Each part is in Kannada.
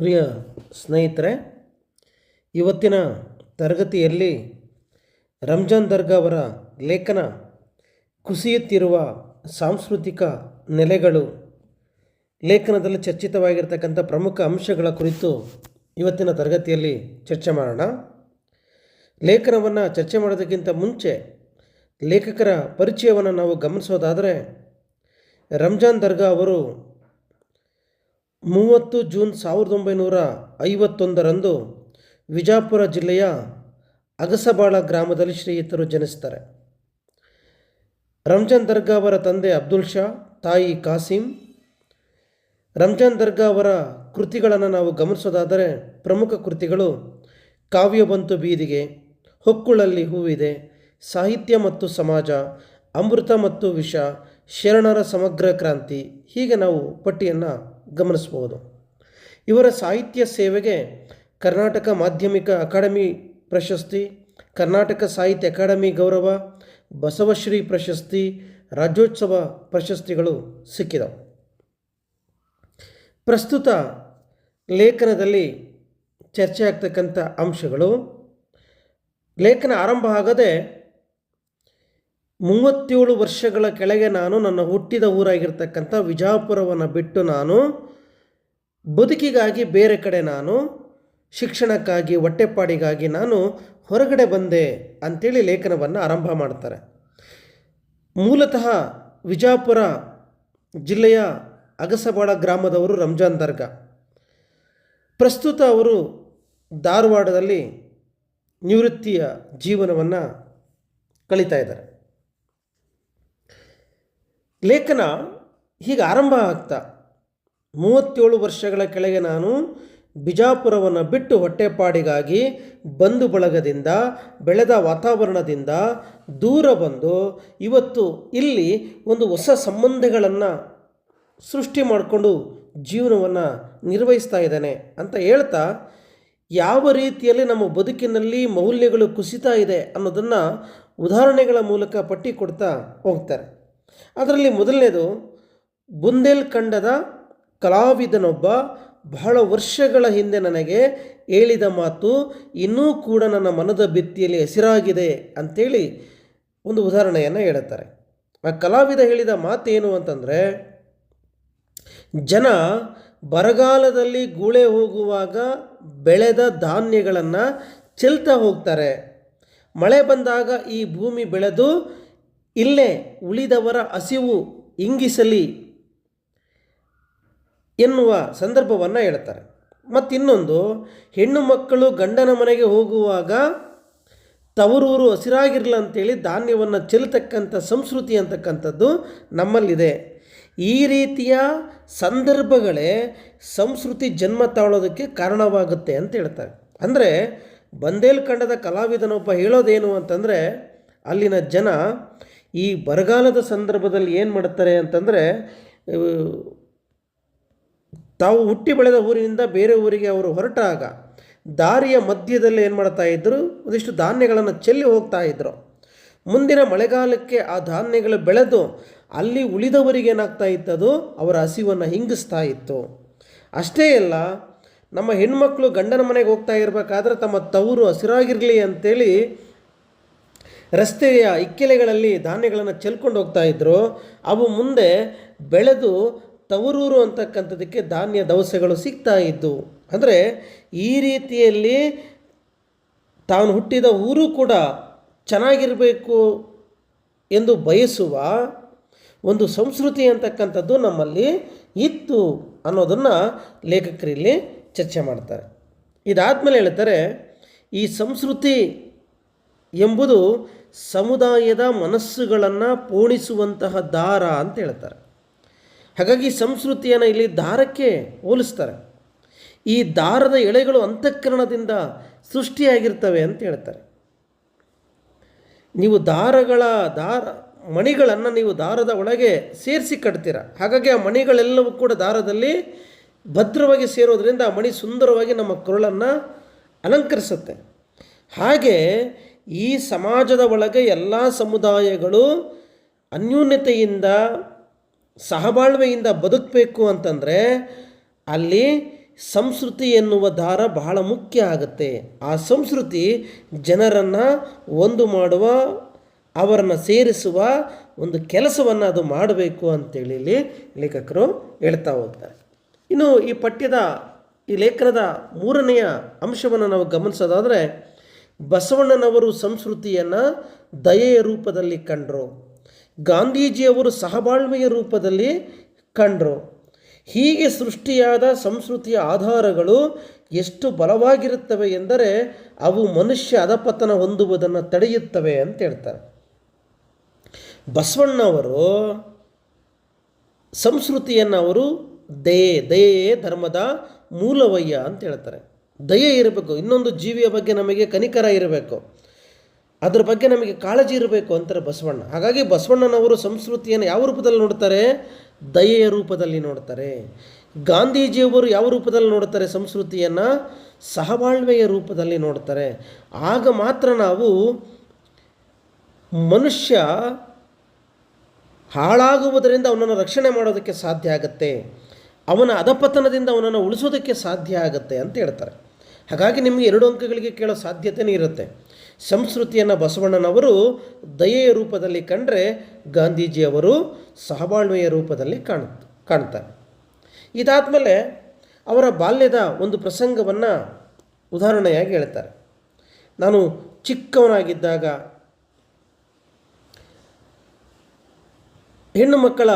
ಪ್ರಿಯ ಸ್ನೇಹಿತರೆ, ಇವತ್ತಿನ ತರಗತಿಯಲ್ಲಿ ರಂಜಾನ್ ದರ್ಗಾ ಅವರ ಲೇಖನ ಕುಸಿಯುತ್ತಿರುವ ಸಾಂಸ್ಕೃತಿಕ ನೆಲೆಗಳು, ಲೇಖನದಲ್ಲಿ ಚರ್ಚಿತವಾಗಿರ್ತಕ್ಕಂಥ ಪ್ರಮುಖ ಅಂಶಗಳ ಕುರಿತು ಇವತ್ತಿನ ತರಗತಿಯಲ್ಲಿ ಚರ್ಚೆ ಮಾಡೋಣ. ಲೇಖನವನ್ನು ಚರ್ಚೆ ಮಾಡೋದಕ್ಕಿಂತ ಮುಂಚೆ ಲೇಖಕರ ಪರಿಚಯವನ್ನು ನಾವು ಗಮನಿಸೋದಾದರೆ, ರಂಜಾನ್ ದರ್ಗಾ ಅವರು ಮೂವತ್ತು ಜೂನ್ ಸಾವಿರದ ಒಂಬೈನೂರ ಐವತ್ತೊಂದರಂದು ವಿಜಾಪುರ ಜಿಲ್ಲೆಯ ಅಗಸಬಾಳ ಗ್ರಾಮದಲ್ಲಿ ಶ್ರೀಯುತರು ಜನಿಸ್ತಾರೆ. ರಂಜಾನ್ ದರ್ಗಾ ಅವರ ತಂದೆ ಅಬ್ದುಲ್ ಶಾ, ತಾಯಿ ಕಾಸಿಂ. ರಂಜಾನ್ ದರ್ಗಾ ಅವರ ಕೃತಿಗಳನ್ನು ನಾವು ಗಮನಿಸೋದಾದರೆ ಪ್ರಮುಖ ಕೃತಿಗಳು ಕಾವ್ಯ ಬಂತು ಬೀದಿಗೆ, ಹೊಕ್ಕುಳಲ್ಲಿ ಹೂವಿದೆ, ಸಾಹಿತ್ಯ ಮತ್ತು ಸಮಾಜ, ಅಮೃತ ಮತ್ತು ವಿಷ, ಶರಣರ ಸಮಗ್ರ ಕ್ರಾಂತಿ ಹೀಗೆ ನಾವು ಪಟ್ಟಿಯನ್ನು ಗಮನಿಸಬಹುದು. ಇವರ ಸಾಹಿತ್ಯ ಸೇವೆಗೆ ಕರ್ನಾಟಕ ಮಾಧ್ಯಮಿಕ ಅಕಾಡೆಮಿ ಪ್ರಶಸ್ತಿ, ಕರ್ನಾಟಕ ಸಾಹಿತ್ಯ ಅಕಾಡೆಮಿ ಗೌರವ, ಬಸವಶ್ರೀ ಪ್ರಶಸ್ತಿ, ರಾಜ್ಯೋತ್ಸವ ಪ್ರಶಸ್ತಿಗಳು ಸಿಕ್ಕಿದವು. ಪ್ರಸ್ತುತ ಲೇಖನದಲ್ಲಿ ಚರ್ಚೆ ಆಗ್ತಕ್ಕಂಥ ಅಂಶಗಳು, ಲೇಖನ ಆರಂಭ ಆಗದೆ ಮೂವತ್ತೇಳು ವರ್ಷಗಳ ಕೆಳಗೆ ನಾನು ನನ್ನ ಹುಟ್ಟಿದ ಊರಾಗಿರ್ತಕ್ಕಂಥ ವಿಜಾಪುರವನ್ನು ಬಿಟ್ಟು ನಾನು ಬದುಕಿಗಾಗಿ ಬೇರೆ ಕಡೆ ನಾನು, ಶಿಕ್ಷಣಕ್ಕಾಗಿ, ಹೊಟ್ಟೆಪಾಡಿಗಾಗಿ ನಾನು ಹೊರಗಡೆ ಬಂದೆ ಅಂಥೇಳಿ ಲೇಖನವನ್ನು ಆರಂಭ ಮಾಡ್ತಾರೆ. ಮೂಲತಃ ವಿಜಾಪುರ ಜಿಲ್ಲೆಯ ಅಗಸವಾಡ ಗ್ರಾಮದವರು ರಂಜಾನ್ ದರ್ಗಾ. ಪ್ರಸ್ತುತ ಅವರು ಧಾರವಾಡದಲ್ಲಿ ನಿವೃತ್ತಿಯ ಜೀವನವನ್ನು ಕಳೀತಾ ಇದ್ದಾರೆ. ಲೇಖನ ಹೀಗೆ ಆರಂಭ ಆಗ್ತಾ, ಮೂವತ್ತೇಳು ವರ್ಷಗಳ ಕೆಳಗೆ ನಾನು ಬಿಜಾಪುರವನ್ನು ಬಿಟ್ಟು ಹೊಟ್ಟೆಪಾಡಿಗಾಗಿ ಬಂಧು ಬಳಗದಿಂದ, ಬೆಳೆದ ವಾತಾವರಣದಿಂದ ದೂರ ಬಂದು ಇವತ್ತು ಇಲ್ಲಿ ಒಂದು ಹೊಸ ಸಂಬಂಧಗಳನ್ನು ಸೃಷ್ಟಿ ಮಾಡಿಕೊಂಡು ಜೀವನವನ್ನು ನಿರ್ವಹಿಸ್ತಾ ಇದ್ದಾನೆ ಅಂತ ಹೇಳ್ತಾ, ಯಾವ ರೀತಿಯಲ್ಲಿ ನಮ್ಮ ಬದುಕಿನಲ್ಲಿ ಮೌಲ್ಯಗಳು ಕುಸಿತಾ ಇದೆ ಅನ್ನೋದನ್ನು ಉದಾಹರಣೆಗಳ ಮೂಲಕ ಪಟ್ಟಿ ಕೊಡ್ತಾ ಹೋಗ್ತಾರೆ. ಅದರಲ್ಲಿ ಮೊದಲನೇದು ಬುಂದೇಲ್ಖಂಡದ ಕಲಾವಿದನೊಬ್ಬ ಬಹಳ ವರ್ಷಗಳ ಹಿಂದೆ ನನಗೆ ಹೇಳಿದ ಮಾತು ಇನ್ನೂ ಕೂಡ ನನ್ನ ಮನದ ಭಿತ್ತಿಯಲ್ಲಿ ಹೆಸರಾಗಿದೆ ಅಂಥೇಳಿ ಒಂದು ಉದಾಹರಣೆಯನ್ನು ಹೇಳುತ್ತಾರೆ. ಆ ಕಲಾವಿದ ಹೇಳಿದ ಮಾತೇನು ಅಂತಂದರೆ, ಜನ ಬರಗಾಲದಲ್ಲಿ ಗೂಳೆ ಹೋಗುವಾಗ ಬೆಳೆದ ಧಾನ್ಯಗಳನ್ನು ಚೆಲ್ತಾ ಹೋಗ್ತಾರೆ. ಮಳೆ ಬಂದಾಗ ಈ ಭೂಮಿ ಬೆಳೆದು ಇಲ್ಲೇ ಉಳಿದವರ ಹಸಿವು ಇಂಗಿಸಲಿ ಎನ್ನುವ ಸಂದರ್ಭವನ್ನು ಹೇಳ್ತಾರೆ. ಮತ್ತಿನ್ನೊಂದು, ಹೆಣ್ಣು ಮಕ್ಕಳು ಗಂಡನ ಮನೆಗೆ ಹೋಗುವಾಗ ತವರೂರು ಹಸಿರಾಗಿರಲ್ಲ ಅಂತೇಳಿ ಧಾನ್ಯವನ್ನು ಚೆಲ್ಲತಕ್ಕಂಥ ಸಂಸ್ಕೃತಿ ಅಂತಕ್ಕಂಥದ್ದು ನಮ್ಮಲ್ಲಿದೆ. ಈ ರೀತಿಯ ಸಂದರ್ಭಗಳೇ ಸಂಸ್ಕೃತಿ ಜನ್ಮ ತಾಳೋದಕ್ಕೆ ಕಾರಣವಾಗುತ್ತೆ ಅಂತ ಹೇಳ್ತಾರೆ. ಅಂದರೆ ಬಂದೇಲ್ಖಂಡದ ಕಲಾವಿದನೊಬ್ಬ ಹೇಳೋದೇನು ಅಂತಂದರೆ ಅಲ್ಲಿನ ಜನ ಈ ಬರಗಾಲದ ಸಂದರ್ಭದಲ್ಲಿ ಏನು ಮಾಡ್ತಾರೆ ಅಂತಂದರೆ ತಾವು ಹುಟ್ಟಿ ಬೆಳೆದ ಊರಿನಿಂದ ಬೇರೆ ಊರಿಗೆ ಅವರು ಹೊರಟಾಗ ದಾರಿಯ ಮಧ್ಯದಲ್ಲಿ ಏನು ಮಾಡ್ತಾ ಇದ್ದರು ಒಂದಿಷ್ಟು ಧಾನ್ಯಗಳನ್ನು ಚೆಲ್ಲಿ ಹೋಗ್ತಾ ಇದ್ದರು ಮುಂದಿನ ಮಳೆಗಾಲಕ್ಕೆ ಆ ಧಾನ್ಯಗಳು ಬೆಳೆದು ಅಲ್ಲಿ ಉಳಿದವರಿಗೆ ಏನಾಗ್ತಾ ಇತ್ತದು? ಅವರ ಹಸಿವನ್ನು ಹಿಂಗಿಸ್ತಾ ಇತ್ತು. ಅಷ್ಟೇ ಅಲ್ಲ, ನಮ್ಮ ಹೆಣ್ಮಕ್ಳು ಗಂಡನ ಮನೆಗೆ ಹೋಗ್ತಾ ಇರಬೇಕಾದ್ರೆ ತಮ್ಮ ತವರು ಹಸಿರಾಗಿರಲಿ ಅಂತೇಳಿ ರಸ್ತೆಯ ಇಕ್ಕೆಲೆಗಳಲ್ಲಿ ಧಾನ್ಯಗಳನ್ನು ಚೆಲ್ಕೊಂಡು ಹೋಗ್ತಾ ಇದ್ದರು ಅವು ಮುಂದೆ ಬೆಳೆದು ತವರೂರು ಅಂತಕ್ಕಂಥದ್ದಕ್ಕೆ ಧಾನ್ಯ ದವಸೆಗಳು ಸಿಗ್ತಾ ಇದ್ದವು ಅಂದರೆ ಈ ರೀತಿಯಲ್ಲಿ ತಾನು ಹುಟ್ಟಿದ ಊರು ಕೂಡ ಚೆನ್ನಾಗಿರಬೇಕು ಎಂದು ಬಯಸುವ ಒಂದು ಸಂಸ್ಕೃತಿ ಅಂತಕ್ಕಂಥದ್ದು ನಮ್ಮಲ್ಲಿ ಇತ್ತು ಅನ್ನೋದನ್ನು ಲೇಖಕರಿಲ್ಲಿ ಚರ್ಚೆ ಮಾಡ್ತಾರೆ. ಇದಾದಮೇಲೆ ಹೇಳ್ತಾರೆ, ಈ ಸಂಸ್ಕೃತಿ ಎಂಬುದು ಸಮುದಾಯದ ಮನಸ್ಸುಗಳನ್ನು ಪೋಣಿಸುವಂತಹ ದಾರ ಅಂತ ಹೇಳ್ತಾರೆ. ಹಾಗಾಗಿ ಸಂಸ್ಕೃತಿಯನ್ನು ಇಲ್ಲಿ ದಾರಕ್ಕೆ ಹೋಲಿಸ್ತಾರೆ. ಈ ದಾರದ ಎಳೆಗಳು ಅಂತಃಕರಣದಿಂದ ಸೃಷ್ಟಿಯಾಗಿರ್ತವೆ ಅಂತ ಹೇಳ್ತಾರೆ. ನೀವು ದಾರಗಳ ದಾರ, ಮಣಿಗಳನ್ನು ನೀವು ದಾರದ ಒಳಗೆ ಸೇರಿಸಿ ಕಟ್ತೀರ? ಹಾಗಾಗಿ ಆ ಮಣಿಗಳೆಲ್ಲವೂ ಕೂಡ ದಾರದಲ್ಲಿ ಭದ್ರವಾಗಿ ಸೇರೋದ್ರಿಂದ ಆ ಮಣಿ ಸುಂದರವಾಗಿ ನಮ್ಮ ಕೊರಳನ್ನು ಅಲಂಕರಿಸುತ್ತೆ. ಹಾಗೆ ಈ ಸಮಾಜದ ಒಳಗೆ ಎಲ್ಲ ಸಮುದಾಯಗಳು ಅನ್ಯೂನ್ಯತೆಯಿಂದ, ಸಹಬಾಳ್ವೆಯಿಂದ ಬದುಕಬೇಕು ಅಂತಂದರೆ ಅಲ್ಲಿ ಸಂಸ್ಕೃತಿ ಎನ್ನುವ ದಾರ ಬಹಳ ಮುಖ್ಯ ಆಗುತ್ತೆ. ಆ ಸಂಸ್ಕೃತಿ ಜನರನ್ನು ಒಂದು ಮಾಡುವ, ಅವರನ್ನು ಸೇರಿಸುವ ಒಂದು ಕೆಲಸವನ್ನು ಅದು ಮಾಡಬೇಕು ಅಂತೇಳಿ ಇಲ್ಲಿ ಲೇಖಕರು ಹೇಳ್ತಾ ಹೋಗ್ತಾರೆ. ಇನ್ನು ಈ ಪಠ್ಯದ, ಈ ಲೇಖನದ ಮೂರನೆಯ ಅಂಶವನ್ನು ನಾವು ಗಮನಿಸೋದಾದರೆ ಬಸವಣ್ಣನವರು ಸಂಸ್ಕೃತಿಯನ್ನು ದಯೆಯ ರೂಪದಲ್ಲಿ ಕಂಡರು. ಗಾಂಧೀಜಿಯವರು ಸಹಬಾಳ್ವೆಯ ರೂಪದಲ್ಲಿ ಕಂಡರು. ಹೀಗೆ ಸೃಷ್ಟಿಯಾದ ಸಂಸ್ಕೃತಿಯ ಆಧಾರಗಳು ಎಷ್ಟು ಬಲವಾಗಿರುತ್ತವೆ ಎಂದರೆ ಅವು ಮನುಷ್ಯ ಅಧಪತನ ಹೊಂದುವುದನ್ನು ತಡೆಯುತ್ತವೆ ಅಂತ ಹೇಳ್ತಾರೆ. ಬಸವಣ್ಣವರು ಸಂಸ್ಕೃತಿಯನ್ನು ಅವರು ದಯೆ ದಯೆಯೇ ಧರ್ಮದ ಮೂಲವಯ್ಯ ಅಂತ ಹೇಳ್ತಾರೆ. ದಯೆ ಇರಬೇಕು. ಇನ್ನೊಂದು ಜೀವಿಯ ಬಗ್ಗೆ ನಮಗೆ ಕನಿಕರ ಇರಬೇಕು. ಅದ್ರ ಬಗ್ಗೆ ನಮಗೆ ಕಾಳಜಿ ಇರಬೇಕು ಅಂತಾರೆ ಬಸವಣ್ಣ. ಹಾಗಾಗಿ ಬಸವಣ್ಣನವರು ಸಂಸ್ಕೃತಿಯನ್ನು ಯಾವ ರೂಪದಲ್ಲಿ ನೋಡ್ತಾರೆ? ದಯೆಯ ರೂಪದಲ್ಲಿ ನೋಡ್ತಾರೆ. ಗಾಂಧೀಜಿಯವರು ಯಾವ ರೂಪದಲ್ಲಿ ನೋಡ್ತಾರೆ ಸಂಸ್ಕೃತಿಯನ್ನು? ಸಹಬಾಳ್ವೆಯ ರೂಪದಲ್ಲಿ ನೋಡ್ತಾರೆ. ಆಗ ಮಾತ್ರ ನಾವು ಮನುಷ್ಯ ಹಾಳಾಗುವುದರಿಂದ ಅವನನ್ನು ರಕ್ಷಣೆ ಮಾಡೋದಕ್ಕೆ ಸಾಧ್ಯ ಆಗುತ್ತೆ. ಅವನ ಅಧಪತನದಿಂದ ಅವನನ್ನು ಉಳಿಸೋದಕ್ಕೆ ಸಾಧ್ಯ ಆಗುತ್ತೆ ಅಂತ ಹೇಳ್ತಾರೆ. ಹಾಗಾಗಿ ನಿಮಗೆ ಎರಡು ಅಂಕಗಳಿಗೆ ಕೇಳೋ ಸಾಧ್ಯತೆಯೇ ಇರುತ್ತೆ. ಸಂಸ್ಕೃತಿಯನ್ನು ಬಸವಣ್ಣನವರು ದಯೆಯ ರೂಪದಲ್ಲಿ ಕಂಡರೆ ಗಾಂಧೀಜಿಯವರು ಸಹಬಾಳ್ವೆಯ ರೂಪದಲ್ಲಿ ಕಾಣ್, ಕಾಣ್ತಾರೆ. ಇದಾದಮೇಲೆ ಅವರ ಬಾಲ್ಯದ ಒಂದು ಪ್ರಸಂಗವನ್ನು ಉದಾಹರಣೆಯಾಗಿ ಹೇಳ್ತಾರೆ. ನಾನು ಚಿಕ್ಕವನಾಗಿದ್ದಾಗ ಹೆಣ್ಣು ಮಕ್ಕಳ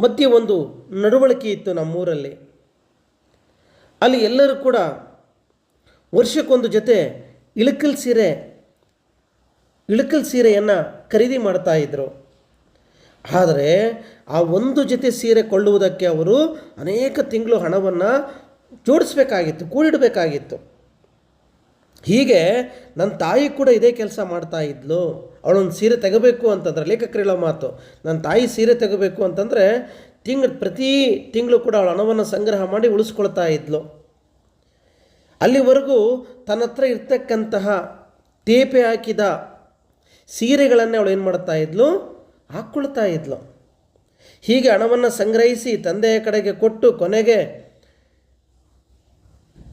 ಮಧ್ಯೆ ಒಂದು ನಡವಳಿಕೆ ಇತ್ತು ನಮ್ಮೂರಲ್ಲಿ. ಅಲ್ಲಿ ಎಲ್ಲರೂ ಕೂಡ ವರ್ಷಕ್ಕೊಂದು ಜೊತೆ ಇಳಕಲ್ ಸೀರೆ, ಇಳಕಲ್ ಸೀರೆಯನ್ನು ಖರೀದಿ ಮಾಡ್ತಾ ಇದ್ದರು ಆದರೆ ಆ ಒಂದು ಜೊತೆ ಸೀರೆ ಕೊಳ್ಳುವುದಕ್ಕೆ ಅವರು ಅನೇಕ ತಿಂಗಳು ಹಣವನ್ನು ಜೋಡಿಸ್ಬೇಕಾಗಿತ್ತು, ಕೂಡಿಡಬೇಕಾಗಿತ್ತು. ಹೀಗೆ ನನ್ನ ತಾಯಿ ಕೂಡ ಇದೇ ಕೆಲಸ ಮಾಡ್ತಾ ಇದ್ಲು. ಅವಳೊಂದು ಸೀರೆ ತೆಗಬೇಕು ಅಂತಂದ್ರೆ ಲೇಖಕರಿಳೋ ಮಾತು ನನ್ನ ತಾಯಿ ಸೀರೆ ತೆಗಬೇಕು ಅಂತಂದರೆ ತಿಂಗಳು ಪ್ರತಿ ತಿಂಗಳು ಕೂಡ ಅವಳು ಹಣವನ್ನು ಸಂಗ್ರಹ ಮಾಡಿ ಉಳಿಸ್ಕೊಳ್ತಾ ಇದ್ಲು. ಅಲ್ಲಿವರೆಗೂ ತನ್ನ ಹತ್ರ ಇರ್ತಕ್ಕಂತಹ ತೇಪೆ ಹಾಕಿದ ಸೀರೆಗಳನ್ನೇ ಅವಳು ಏನು ಮಾಡ್ತಾ ಇದ್ಲು? ಹಾಕ್ಕೊಳ್ತಾ ಇದ್ಲು. ಹೀಗೆ ಹಣವನ್ನು ಸಂಗ್ರಹಿಸಿ ತಂದೆಯ ಕಡೆಗೆ ಕೊಟ್ಟು ಕೊನೆಗೆ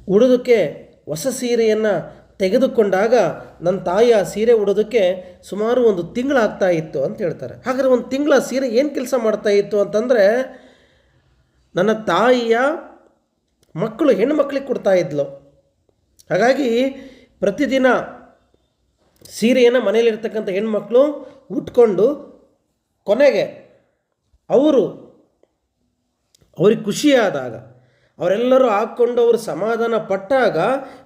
ಉಡುದಕ್ಕೆ ಹೊಸ ಸೀರೆಯನ್ನು ತೆಗೆದುಕೊಂಡಾಗ ನನ್ನ ತಾಯಿ ಆ ಸೀರೆ ಉಡೋದಕ್ಕೆ ಸುಮಾರು ಒಂದು ತಿಂಗಳಾಗ್ತಾ ಇತ್ತು ಅಂತ ಹೇಳ್ತಾರೆ. ಹಾಗಾದ್ರೆ ಒಂದು ತಿಂಗಳ ಸೀರೆ ಏನು ಕೆಲಸ ಮಾಡ್ತಾ ಇತ್ತು ಅಂತಂದರೆ ನನ್ನ ತಾಯಿಯ ಮಕ್ಕಳು ಹೆಣ್ಣು ಮಕ್ಕಳಿಗೆ ಕೊಡ್ತಾ ಇದ್ಲು. ಹಾಗಾಗಿ ಪ್ರತಿದಿನ ಸೀರೆಯನ್ನು ಮನೆಯಲ್ಲಿರ್ತಕ್ಕಂಥ ಹೆಣ್ಮಕ್ಳು ಉಟ್ಕೊಂಡು ಕೊನೆಗೆ ಅವರು ಅವ್ರಿಗೆ ಖುಷಿಯಾದಾಗ, ಅವರೆಲ್ಲರೂ ಹಾಕ್ಕೊಂಡು ಅವರು ಸಮಾಧಾನ ಪಟ್ಟಾಗ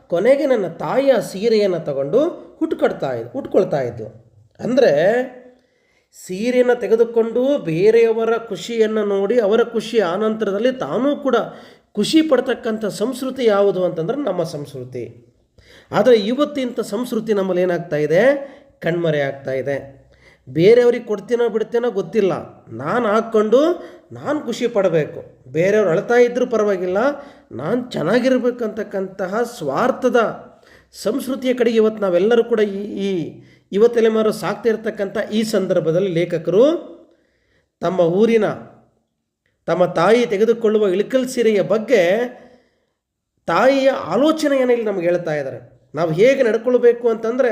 ಕೊನೆಗೆ ನನ್ನ ತಾಯಿಯ ಸೀರೆಯನ್ನು ತಗೊಂಡು ಹುಟ್ಕೊಡ್ತಾ ಇದ್ದು ಹುಟ್ಕೊಳ್ತಾ ಇದ್ದು. ಅಂದರೆ ಸೀರೆಯನ್ನು ತೆಗೆದುಕೊಂಡು ಬೇರೆಯವರ ಖುಷಿಯನ್ನು ನೋಡಿ ಅವರ ಖುಷಿ ಆನಂತರದಲ್ಲಿ ತಾನೂ ಕೂಡ ಖುಷಿ ಪಡ್ತಕ್ಕಂಥ ಸಂಸ್ಕೃತಿ ಯಾವುದು ಅಂತಂದ್ರೆ ನಮ್ಮ ಸಂಸ್ಕೃತಿ. ಆದರೆ ಇವತ್ತಿಂಥ ಸಂಸ್ಕೃತಿ ನಮ್ಮಲ್ಲಿ ಏನಾಗ್ತಾ ಇದೆ? ಕಣ್ಮರೆ ಆಗ್ತಾ ಇದೆ. ಬೇರೆಯವ್ರಿಗೆ ಕೊಡ್ತೀನೋ ಬಿಡ್ತೀನೋ ಗೊತ್ತಿಲ್ಲ. ನಾನು ಹಾಕ್ಕೊಂಡು ನಾನು ಖುಷಿ ಪಡಬೇಕು. ಬೇರೆಯವ್ರು ಅಳ್ತಾ ಇದ್ದರೂ ಪರವಾಗಿಲ್ಲ. ನಾನು ಚೆನ್ನಾಗಿರ್ಬೇಕಂತಕ್ಕಂತಹ ಸ್ವಾರ್ಥದ ಸಂಸ್ಕೃತಿಯ ಕಡೆಗೆ ಇವತ್ತು ನಾವೆಲ್ಲರೂ ಕೂಡ ಈ ಈ ಯುವ ತಲೆಮಾರು ಸಾಕ್ತಾ ಇರ್ತಕ್ಕಂಥ ಈ ಸಂದರ್ಭದಲ್ಲಿ ಲೇಖಕರು ತಮ್ಮ ಊರಿನ ತಮ್ಮ ತಾಯಿ ತೆಗೆದುಕೊಳ್ಳುವ ಇಳಕಲ್ ಸೀರೆಯ ಬಗ್ಗೆ ತಾಯಿಯ ಆಲೋಚನೆಯನ್ನು ಇಲ್ಲಿ ನಮ್ಗೆ ಹೇಳ್ತಾ ಇದ್ದಾರೆ. ನಾವು ಹೇಗೆ ನಡ್ಕೊಳ್ಬೇಕು ಅಂತಂದರೆ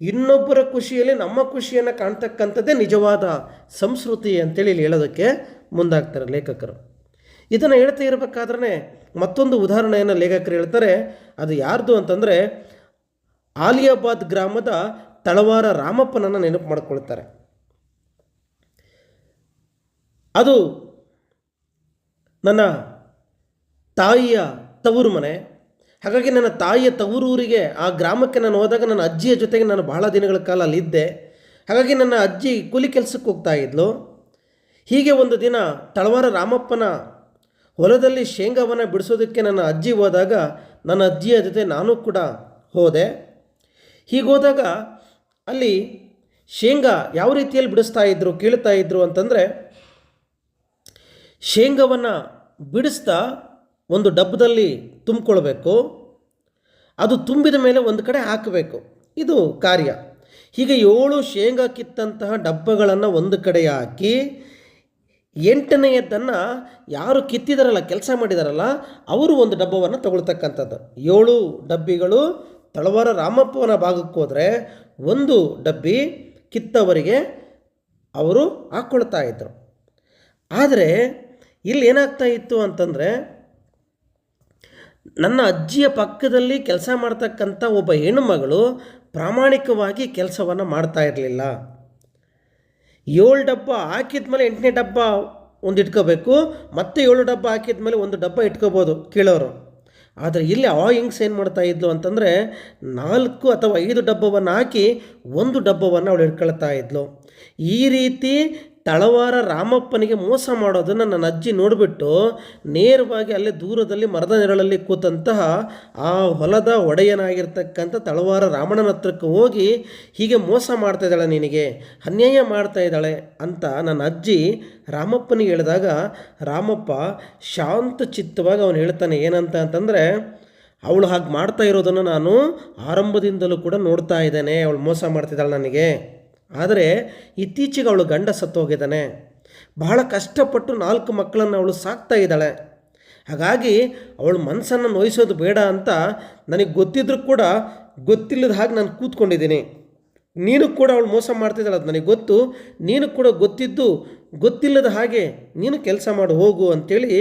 ಇನ್ನೊಬ್ಬರ ಖುಷಿಯಲ್ಲಿ ನಮ್ಮ ಖುಷಿಯನ್ನು ಕಾಣ್ತಕ್ಕಂಥದ್ದೇ ನಿಜವಾದ ಸಂಸ್ಕೃತಿ ಅಂತೇಳಿ ಇಲ್ಲಿ ಹೇಳೋದಕ್ಕೆ ಮುಂದಾಗ್ತಾರೆ ಲೇಖಕರು. ಇದನ್ನು ಹೇಳ್ತಾ ಇರಬೇಕಾದ್ರೆ ಮತ್ತೊಂದು ಉದಾಹರಣೆಯನ್ನು ಲೇಖಕರು ಹೇಳ್ತಾರೆ. ಅದು ಯಾರ್ದು ಅಂತಂದರೆ ಆಲಿಯಾಬಾದ್ ಗ್ರಾಮದ ತಳವಾರ ರಾಮಪ್ಪನನ್ನು ನೆನಪು ಮಾಡಿಕೊಳ್ತಾರೆ. ಅದು ನನ್ನ ತಾಯಿಯ ತವರು ಮನೆ. ಹಾಗಾಗಿ ನನ್ನ ತಾಯಿಯ ತವರೂರಿಗೆ ಆ ಗ್ರಾಮಕ್ಕೆ ನಾನು ಹೋದಾಗ ನನ್ನ ಅಜ್ಜಿಯ ಜೊತೆಗೆ ನಾನು ಬಹಳ ದಿನಗಳ ಕಾಲ ಅಲ್ಲಿದ್ದೆ ಹಾಗಾಗಿ ನನ್ನ ಅಜ್ಜಿ ಕೂಲಿ ಕೆಲಸಕ್ಕೆ ಹೋಗ್ತಾ ಇದ್ಲು. ಹೀಗೆ ಒಂದು ದಿನ ತಳವಾರ ರಾಮಪ್ಪನ ಹೊಲದಲ್ಲಿ ಶೇಂಗಾವನ್ನು ಬಿಡಿಸೋದಕ್ಕೆ ನನ್ನ ಅಜ್ಜಿ ಹೋದಾಗ ನನ್ನ ಅಜ್ಜಿಯ ಜೊತೆ ನಾನು ಕೂಡ ಹೋದೆ. ಹೀಗೋದಾಗ ಅಲ್ಲಿ ಶೇಂಗಾ ಯಾವ ರೀತಿಯಲ್ಲಿ ಬಿಡಿಸ್ತಾ ಇದ್ದರು ಕೇಳ್ತಾ ಇದ್ರು ಅಂತಂದರೆ ಶೇಂಗಾವನ್ನು ಬಿಡಿಸ್ತಾ ಒಂದು ಡಬ್ಬದಲ್ಲಿ ತುಂಬಿಕೊಳ್ಬೇಕು. ಅದು ತುಂಬಿದ ಮೇಲೆ ಒಂದು ಕಡೆ ಹಾಕಬೇಕು. ಇದು ಕಾರ್ಯ. ಹೀಗೆ ಏಳು ಶೇಂಗಾ ಕಿತ್ತಂತಹ ಡಬ್ಬಗಳನ್ನು ಒಂದು ಕಡೆ ಹಾಕಿ ಎಂಟನೆಯದನ್ನು ಯಾರು ಕಿತ್ತಿದಾರಲ್ಲ, ಕೆಲಸ ಮಾಡಿದಾರಲ್ಲ, ಅವರು ಒಂದು ಡಬ್ಬವನ್ನು ತಗೊಳ್ತಕ್ಕಂಥದ್ದು. ಏಳು ಡಬ್ಬಿಗಳು, ತಳವಾರ ರಾಮಪ್ಪನ ಭಾಗಕ್ಕೆ ಹೋದರೆ ಒಂದು ಡಬ್ಬಿ ಕಿತ್ತವರಿಗೆ ಅವರು ಹಾಕ್ಕೊಳ್ತಾ ಇದ್ದರು ಆದರೆ ಇಲ್ಲಿ ಏನಾಗ್ತಾ ಇತ್ತು ಅಂತಂದರೆ, ನನ್ನ ಅಜ್ಜಿಯ ಪಕ್ಕದಲ್ಲಿ ಕೆಲಸ ಮಾಡ್ತಕ್ಕಂಥ ಒಬ್ಬ ಹೆಣ್ಣುಮಗಳು ಪ್ರಾಮಾಣಿಕವಾಗಿ ಕೆಲಸವನ್ನು ಮಾಡ್ತಾ ಇರಲಿಲ್ಲ. ಏಳು ಡಬ್ಬ ಹಾಕಿದ ಮೇಲೆ ಎಂಟನೇ ಡಬ್ಬ ಒಂದು ಇಟ್ಕೋಬೇಕು, ಮತ್ತೆ ಏಳು ಡಬ್ಬ ಹಾಕಿದ ಮೇಲೆ ಒಂದು ಡಬ್ಬ ಇಟ್ಕೋಬೋದು ಕೇಳೋರು. ಆದರೆ ಇಲ್ಲಿ ಆ ಹಿಂಗ್ಸ್ ಏನು ಮಾಡ್ತಾ ಇದ್ಲು ಅಂತಂದರೆ ನಾಲ್ಕು ಅಥವಾ ಐದು ಡಬ್ಬವನ್ನು ಹಾಕಿ ಒಂದು ಡಬ್ಬವನ್ನು ಅವಳು ಇಟ್ಕೊಳ್ತಾ ಇದ್ಲು. ಈ ರೀತಿ ತಳವಾರ ರಾಮಪ್ಪನಿಗೆ ಮೋಸ ಮಾಡೋದನ್ನು ನನ್ನ ಅಜ್ಜಿ ನೋಡಿಬಿಟ್ಟು ನೇರವಾಗಿ ಅಲ್ಲೇ ದೂರದಲ್ಲಿ ಮರದ ನೆರಳಲ್ಲಿ ಕೂತಂತಹ ಆ ಹೊಲದ ಒಡೆಯನಾಗಿರ್ತಕ್ಕಂಥ ತಳವಾರ ರಾಮಣ್ಣನ ಹತ್ರಕ್ಕೆ ಹೋಗಿ ಹೀಗೆ ಮೋಸ ಮಾಡ್ತಾ ಇದ್ದಾಳೆ ನಿನಗೆ, ಅನ್ಯಾಯ ಮಾಡ್ತಾ ಇದ್ದಾಳೆ ಅಂತ ನನ್ನ ಅಜ್ಜಿ ರಾಮಪ್ಪನಿಗೆ ಹೇಳಿದಾಗ ರಾಮಪ್ಪ ಶಾಂತ ಚಿತ್ತವಾಗಿ ಅವನು ಹೇಳ್ತಾನೆ, ಏನಂತ ಅಂತಂದರೆ ಅವಳು ಹಾಗೆ ಮಾಡ್ತಾ ಇರೋದನ್ನು ನಾನು ಆರಂಭದಿಂದಲೂ ಕೂಡ ನೋಡ್ತಾ ಇದ್ದೇನೆ, ಅವಳು ಮೋಸ ಮಾಡ್ತಿದ್ದಾಳೆ ನನಗೆ. ಆದರೆ ಇತ್ತೀಚೆಗೆ ಅವಳು ಗಂಡ ಸತ್ತೋಗಿದ್ದಾನೆ. ಬಹಳ ಕಷ್ಟಪಟ್ಟು ನಾಲ್ಕು ಮಕ್ಕಳನ್ನು ಅವಳು ಸಾಕ್ತಾ ಇದ್ದಾಳೆ. ಹಾಗಾಗಿ ಅವಳು ಮನಸ್ಸನ್ನು ನೋಯಿಸೋದು ಬೇಡ ಅಂತ ನನಗೆ ಗೊತ್ತಿದ್ರೂ ಕೂಡ ಗೊತ್ತಿಲ್ಲದ ಹಾಗೆ ನಾನು ಕೂತ್ಕೊಂಡಿದ್ದೀನಿ. ನೀನು ಕೂಡ ಅವಳು ಮೋಸ ಮಾಡ್ತಿದ್ದಾಳೆ ಅದು ನನಗೆ ಗೊತ್ತು. ನೀನು ಕೂಡ ಗೊತ್ತಿದ್ದು ಗೊತ್ತಿಲ್ಲದ ಹಾಗೆ ನೀನು ಕೆಲಸ ಮಾಡಿ, ಹೋಗು ಅಂಥೇಳಿ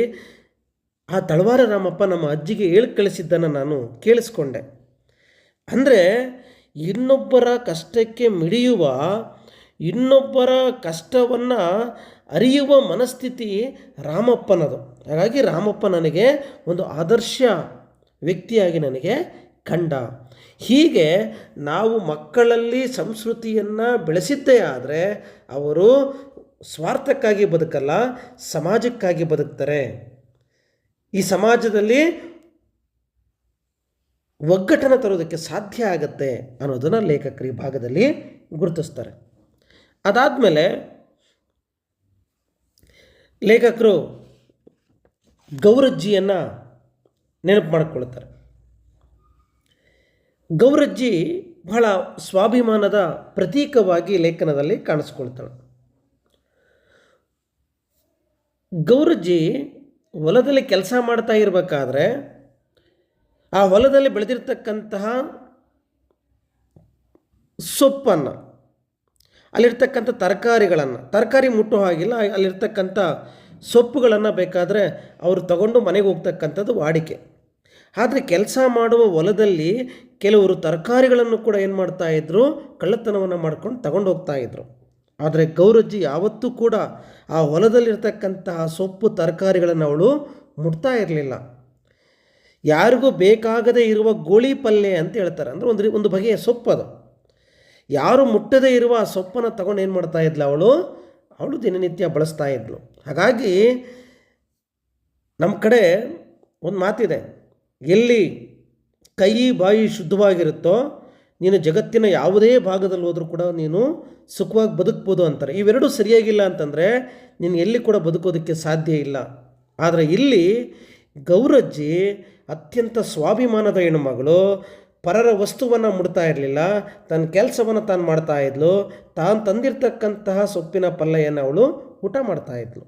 ಆ ತಳವಾರ ರಾಮಪ್ಪ ನಮ್ಮ ಅಜ್ಜಿಗೆ ಹೇಳಿ ಕಳಿಸಿದ್ದನ್ನು ನಾನು ಕೇಳಿಸ್ಕೊಂಡೆ. ಅಂದರೆ ಇನ್ನೊಬ್ಬರ ಕಷ್ಟಕ್ಕೆ ಮಿಡಿಯುವ, ಇನ್ನೊಬ್ಬರ ಕಷ್ಟವನ್ನು ಅರಿಯುವ ಮನಸ್ಥಿತಿ ರಾಮಪ್ಪನದು. ಹಾಗಾಗಿ ರಾಮಪ್ಪ ನನಗೆ ಒಂದು ಆದರ್ಶ ವ್ಯಕ್ತಿಯಾಗಿ ನನಗೆ ಕಂಡ. ಹೀಗೆ ನಾವು ಮಕ್ಕಳಲ್ಲಿ ಸಂಸ್ಕೃತಿಯನ್ನು ಬೆಳೆಸಿದ್ದೇ ಆದರೆ ಅವರು ಸ್ವಾರ್ಥಕ್ಕಾಗಿ ಬದುಕಲ್ಲ, ಸಮಾಜಕ್ಕಾಗಿ ಬದುಕ್ತಾರೆ. ಈ ಸಮಾಜದಲ್ಲಿ ಒಗ್ಗಟ್ಟನ್ನು ತರೋದಕ್ಕೆ ಸಾಧ್ಯ ಆಗತ್ತೆ ಅನ್ನೋದನ್ನು ಲೇಖಕರು ಈ ಭಾಗದಲ್ಲಿ ಗುರುತಿಸ್ತಾರೆ. ಅದಾದಮೇಲೆ ಲೇಖಕರು ಗೌರಜ್ಜಿಯನ್ನು ನೆನಪು ಮಾಡಿಕೊಳ್ತಾರೆ. ಗೌರಜ್ಜಿ ಬಹಳ ಸ್ವಾಭಿಮಾನದ ಪ್ರತೀಕವಾಗಿ ಲೇಖನದಲ್ಲಿ ಕಾಣಿಸ್ಕೊಳ್ತಾಳೆ. ಗೌರಜ್ಜಿ ಹೊಲದಲ್ಲಿ ಕೆಲಸ ಮಾಡ್ತಾ ಇರಬೇಕಾದ್ರೆ ಆ ಹೊಲದಲ್ಲಿ ಬೆಳೆದಿರ್ತಕ್ಕಂತಹ ಸೊಪ್ಪನ್ನು, ಅಲ್ಲಿರ್ತಕ್ಕಂಥ ತರಕಾರಿಗಳನ್ನು, ತರಕಾರಿ ಮುಟ್ಟೋ ಹಾಗಿಲ್ಲ, ಅಲ್ಲಿರ್ತಕ್ಕಂಥ ಸೊಪ್ಪುಗಳನ್ನು ಬೇಕಾದರೆ ಅವರು ತಗೊಂಡು ಮನೆಗೆ ಹೋಗ್ತಕ್ಕಂಥದ್ದು ವಾಡಿಕೆ. ಆದರೆ ಕೆಲಸ ಮಾಡುವ ಹೊಲದಲ್ಲಿ ಕೆಲವರು ತರಕಾರಿಗಳನ್ನು ಕೂಡ ಏನು ಮಾಡ್ತಾಯಿದ್ರು ಕಳ್ಳತನವನ್ನು ಮಾಡ್ಕೊಂಡು ತಗೊಂಡು ಹೋಗ್ತಾಯಿದ್ರು ಆದರೆ ಗೌರಜ್ಜಿ ಯಾವತ್ತೂ ಕೂಡ ಆ ಹೊಲದಲ್ಲಿರ್ತಕ್ಕಂತಹ ಸೊಪ್ಪು, ತರಕಾರಿಗಳನ್ನು ಅವಳು ಮುಟ್ತಾ ಇರಲಿಲ್ಲ. ಯಾರಿಗೂ ಬೇಕಾಗದೇ ಇರುವ ಗೋಳಿ ಪಲ್ಯ ಅಂತ ಹೇಳ್ತಾರೆ. ಅಂದರೆ ಒಂದು ಒಂದು ಬಗೆಯ ಸೊಪ್ಪು ಅದು. ಯಾರು ಮುಟ್ಟದೇ ಇರುವ ಆ ಸೊಪ್ಪನ್ನು ತಗೊಂಡು ಏನು ಮಾಡ್ತಾ ಇದ್ಲು ಅವಳು? ಅವಳು ದಿನನಿತ್ಯ ಬಳಸ್ತಾ ಇದ್ಲು. ಹಾಗಾಗಿ ನಮ್ಮ ಕಡೆ ಒಂದು ಮಾತಿದೆ. ಎಲ್ಲಿ ಕೈ ಬಾಯಿ ಶುದ್ಧವಾಗಿರುತ್ತೋ, ನೀನು ಜಗತ್ತಿನ ಯಾವುದೇ ಭಾಗದಲ್ಲಿ ಹೋದರೂ ಕೂಡ ನೀನು ಸುಖವಾಗಿ ಬದುಕ್ಬೋದು ಅಂತಾರೆ. ಇವೆರಡೂ ಸರಿಯಾಗಿಲ್ಲ ಅಂತಂದರೆ ನೀನು ಎಲ್ಲಿ ಕೂಡ ಬದುಕೋದಕ್ಕೆ ಸಾಧ್ಯ ಇಲ್ಲ. ಆದರೆ ಇಲ್ಲಿ ಗೌರಜ್ಜಿ ಅತ್ಯಂತ ಸ್ವಾಭಿಮಾನದ ಹೆಣ್ಣುಮಗಳು ಪರರ ವಸ್ತುವನ್ನು ಮುಡ್ತಾ ಇರಲಿಲ್ಲ ತನ್ನ ಕೆಲಸವನ್ನು ತಾನು ಮಾಡ್ತಾ ಇದ್ಲು, ತಾನು ತಂದಿರ್ತಕ್ಕಂತಹ ಸೊಪ್ಪಿನ ಪಲ್ಲೆಯನ್ನು ಅವಳು ಊಟ ಮಾಡ್ತಾ ಇದ್ಲು.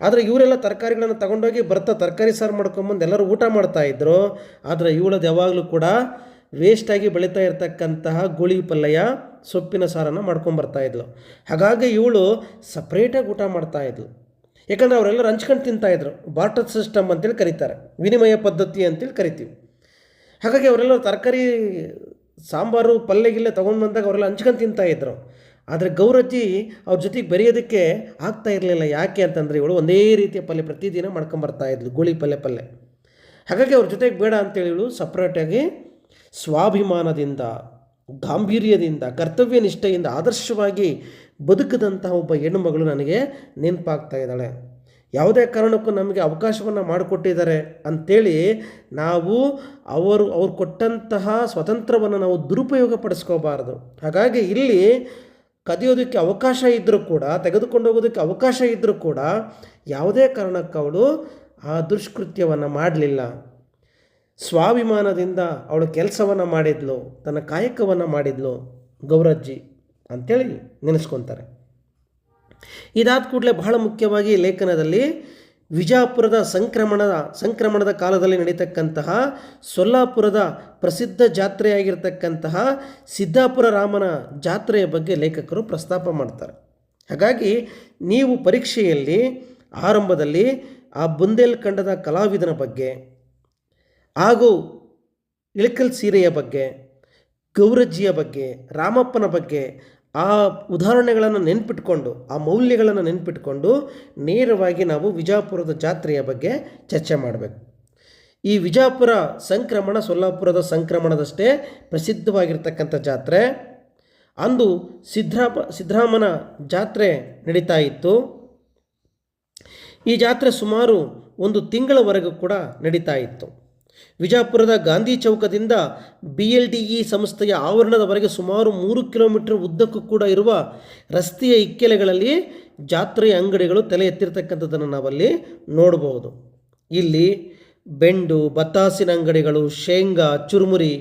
ಆದರೆ ಇವರೆಲ್ಲ ತರಕಾರಿಗಳನ್ನು ತಗೊಂಡೋಗಿ ಬರ್ತಾ ತರಕಾರಿ ಸಾರು ಮಾಡ್ಕೊಂಬಂದು ಎಲ್ಲರೂ ಊಟ ಮಾಡ್ತಾ ಇದ್ರು. ಆದರೆ ಇವಳದು ಯಾವಾಗಲೂ ಕೂಡ ವೇಸ್ಟಾಗಿ ಬೆಳೀತಾ ಇರ್ತಕ್ಕಂತಹ ಗುಳಿ ಪಲ್ಯ ಸೊಪ್ಪಿನ ಸಾರನ್ನು ಮಾಡ್ಕೊಂಬರ್ತಾ ಇದ್ಲು. ಹಾಗಾಗಿ ಇವಳು ಸಪ್ರೇಟಾಗಿ ಊಟ ಮಾಡ್ತಾ ಇದ್ಲು. ಯಾಕಂದರೆ ಅವರೆಲ್ಲರೂ ಹಂಚ್ಕೊಂಡು ತಿಂತಾಯಿದ್ರು ಬಾರ್ಟರ್ ಸಿಸ್ಟಮ್ ಅಂತೇಳಿ ಕರೀತಾರೆ. ವಿನಿಮಯ ಪದ್ಧತಿ ಅಂತೇಳಿ ಕರಿತೀವಿ. ಹಾಗಾಗಿ ಅವರೆಲ್ಲ ತರಕಾರಿ, ಸಾಂಬಾರು ಪಲ್ಯಗಿಲ್ಲೆ ತೊಗೊಂಡು ಬಂದಾಗ ಅವರೆಲ್ಲ ಹಂಚ್ಕೊಂಡು ತಿಂತಾಯಿದ್ರು ಆದರೆ ಗೌರಜ್ಜಿ ಅವ್ರ ಜೊತೆಗೆ ಬೆರೆಯೋದಕ್ಕೆ ಆಗ್ತಾ ಇರಲಿಲ್ಲ. ಯಾಕೆ ಅಂತಂದರೆ ಇವಳು ಒಂದೇ ರೀತಿಯ ಪಲ್ಯ ಪ್ರತಿದಿನ ಮಾಡ್ಕೊಂಬರ್ತಾ ಇದ್ಲು, ಗೋಳಿ ಪಲ್ಯ ಪಲ್ಯ. ಹಾಗಾಗಿ ಅವ್ರ ಜೊತೆಗೆ ಬೇಡ ಅಂತೇಳಿ ಇವಳು ಸಪ್ರೇಟಾಗಿ ಸ್ವಾಭಿಮಾನದಿಂದ, ಗಾಂಭೀರ್ಯದಿಂದ, ಕರ್ತವ್ಯ ನಿಷ್ಠೆಯಿಂದ ಆದರ್ಶವಾಗಿ ಬದುಕದಂತಹ ಒಬ್ಬ ಹೆಣ್ಣುಮಗಳು ನನಗೆ ನೆನಪಾಗ್ತಾ ಇದ್ದಾಳೆ. ಯಾವುದೇ ಕಾರಣಕ್ಕೂ ನಮಗೆ ಅವಕಾಶವನ್ನು ಮಾಡಿಕೊಟ್ಟಿದ್ದಾರೆ ಅಂಥೇಳಿ ನಾವು ಅವರು, ಅವ್ರು ಕೊಟ್ಟಂತಹ ಸ್ವತಂತ್ರವನ್ನು ನಾವು ದುರುಪಯೋಗ ಪಡಿಸ್ಕೋಬಾರ್ದು ಹಾಗಾಗಿ ಇಲ್ಲಿ ಕದಿಯೋದಕ್ಕೆ ಅವಕಾಶ ಇದ್ದರೂ ಕೂಡ, ತೆಗೆದುಕೊಂಡು ಹೋಗೋದಕ್ಕೆ ಅವಕಾಶ ಇದ್ದರೂ ಕೂಡ ಯಾವುದೇ ಕಾರಣಕ್ಕೆ ಅವಳು ಆ ದುಷ್ಕೃತ್ಯವನ್ನು ಮಾಡಲಿಲ್ಲ. ಸ್ವಾಭಿಮಾನದಿಂದ ಅವಳು ಕೆಲಸವನ್ನು ಮಾಡಿದ್ಲು, ತನ್ನ ಕಾಯಕವನ್ನು ಮಾಡಿದ್ಲು ಗೌರಜ್ಜಿ. ಅಂಥೇಳಿ ನೆನೆಸ್ಕೊತಾರೆ. ಇದಾದ ಕೂಡಲೇ ಬಹಳ ಮುಖ್ಯವಾಗಿ ಲೇಖನದಲ್ಲಿ ವಿಜಾಪುರದ ಸಂಕ್ರಮಣದ ಸಂಕ್ರಮಣದ ಕಾಲದಲ್ಲಿ ನಡೀತಕ್ಕಂತಹ ಸೊಲ್ಲಾಪುರದ ಪ್ರಸಿದ್ಧ ಜಾತ್ರೆಯಾಗಿರ್ತಕ್ಕಂತಹ ಸಿದ್ದಾಪುರ ರಾಮನ ಜಾತ್ರೆಯ ಬಗ್ಗೆ ಲೇಖಕರು ಪ್ರಸ್ತಾಪ ಮಾಡ್ತಾರೆ. ಹಾಗಾಗಿ ನೀವು ಪರೀಕ್ಷೆಯಲ್ಲಿ ಆರಂಭದಲ್ಲಿ ಆ ಬುಂದೇಲ್ಖಂಡದ ಕಲಾವಿದನ ಬಗ್ಗೆ ಹಾಗೂ ಇಳಕಲ್ ಸೀರೆಯ ಬಗ್ಗೆ, ಗೌರಜ್ಜಿಯ ಬಗ್ಗೆ, ರಾಮಪ್ಪನ ಬಗ್ಗೆ ಆ ಉದಾಹರಣೆಗಳನ್ನು ನೆನ್ಪಿಟ್ಕೊಂಡು, ಆ ಮೌಲ್ಯಗಳನ್ನು ನೆನ್ಪಿಟ್ಕೊಂಡು ನೇರವಾಗಿ ನಾವು ವಿಜಾಪುರದ ಜಾತ್ರೆಯ ಬಗ್ಗೆ ಚರ್ಚೆ ಮಾಡಬೇಕು. ಈ ವಿಜಾಪುರ ಸಂಕ್ರಮಣ ಸೊಲ್ಲಾಪುರದ ಸಂಕ್ರಮಣದಷ್ಟೇ ಪ್ರಸಿದ್ಧವಾಗಿರ್ತಕ್ಕಂಥ ಜಾತ್ರೆ. ಅಂದು ಸಿದ್ಧರಾಪ ಸಿದ್ದರಾಮನ ಜಾತ್ರೆ ನಡೀತಾ ಇತ್ತು. ಈ ಜಾತ್ರೆ ಸುಮಾರು ಒಂದು ತಿಂಗಳವರೆಗೂ ಕೂಡ ನಡೀತಾ ಇತ್ತು. ವಿಜಾಪುರದ ಗಾಂಧಿ ಚೌಕದಿಂದ ಬಿ ಎಲ್ ಡಿ ಇ ಸಂಸ್ಥೆಯ ಆವರಣದವರೆಗೆ ಸುಮಾರು ಮೂರು ಕಿಲೋಮೀಟರ್ ಉದ್ದಕ್ಕೂ ಕೂಡ ಇರುವ ರಸ್ತೆಯ ಇಕ್ಕೆಲೆಗಳಲ್ಲಿ ಜಾತ್ರೆಯ ಅಂಗಡಿಗಳು ತಲೆ ಎತ್ತಿರ್ತಕ್ಕಂಥದ್ದನ್ನು ನಾವಲ್ಲಿ ನೋಡಬಹುದು ಇಲ್ಲಿ ಬೆಂಡು, ಬತ್ತಾಸಿನ ಅಂಗಡಿಗಳು, ಶೇಂಗಾ, ಚುರುಮುರಿ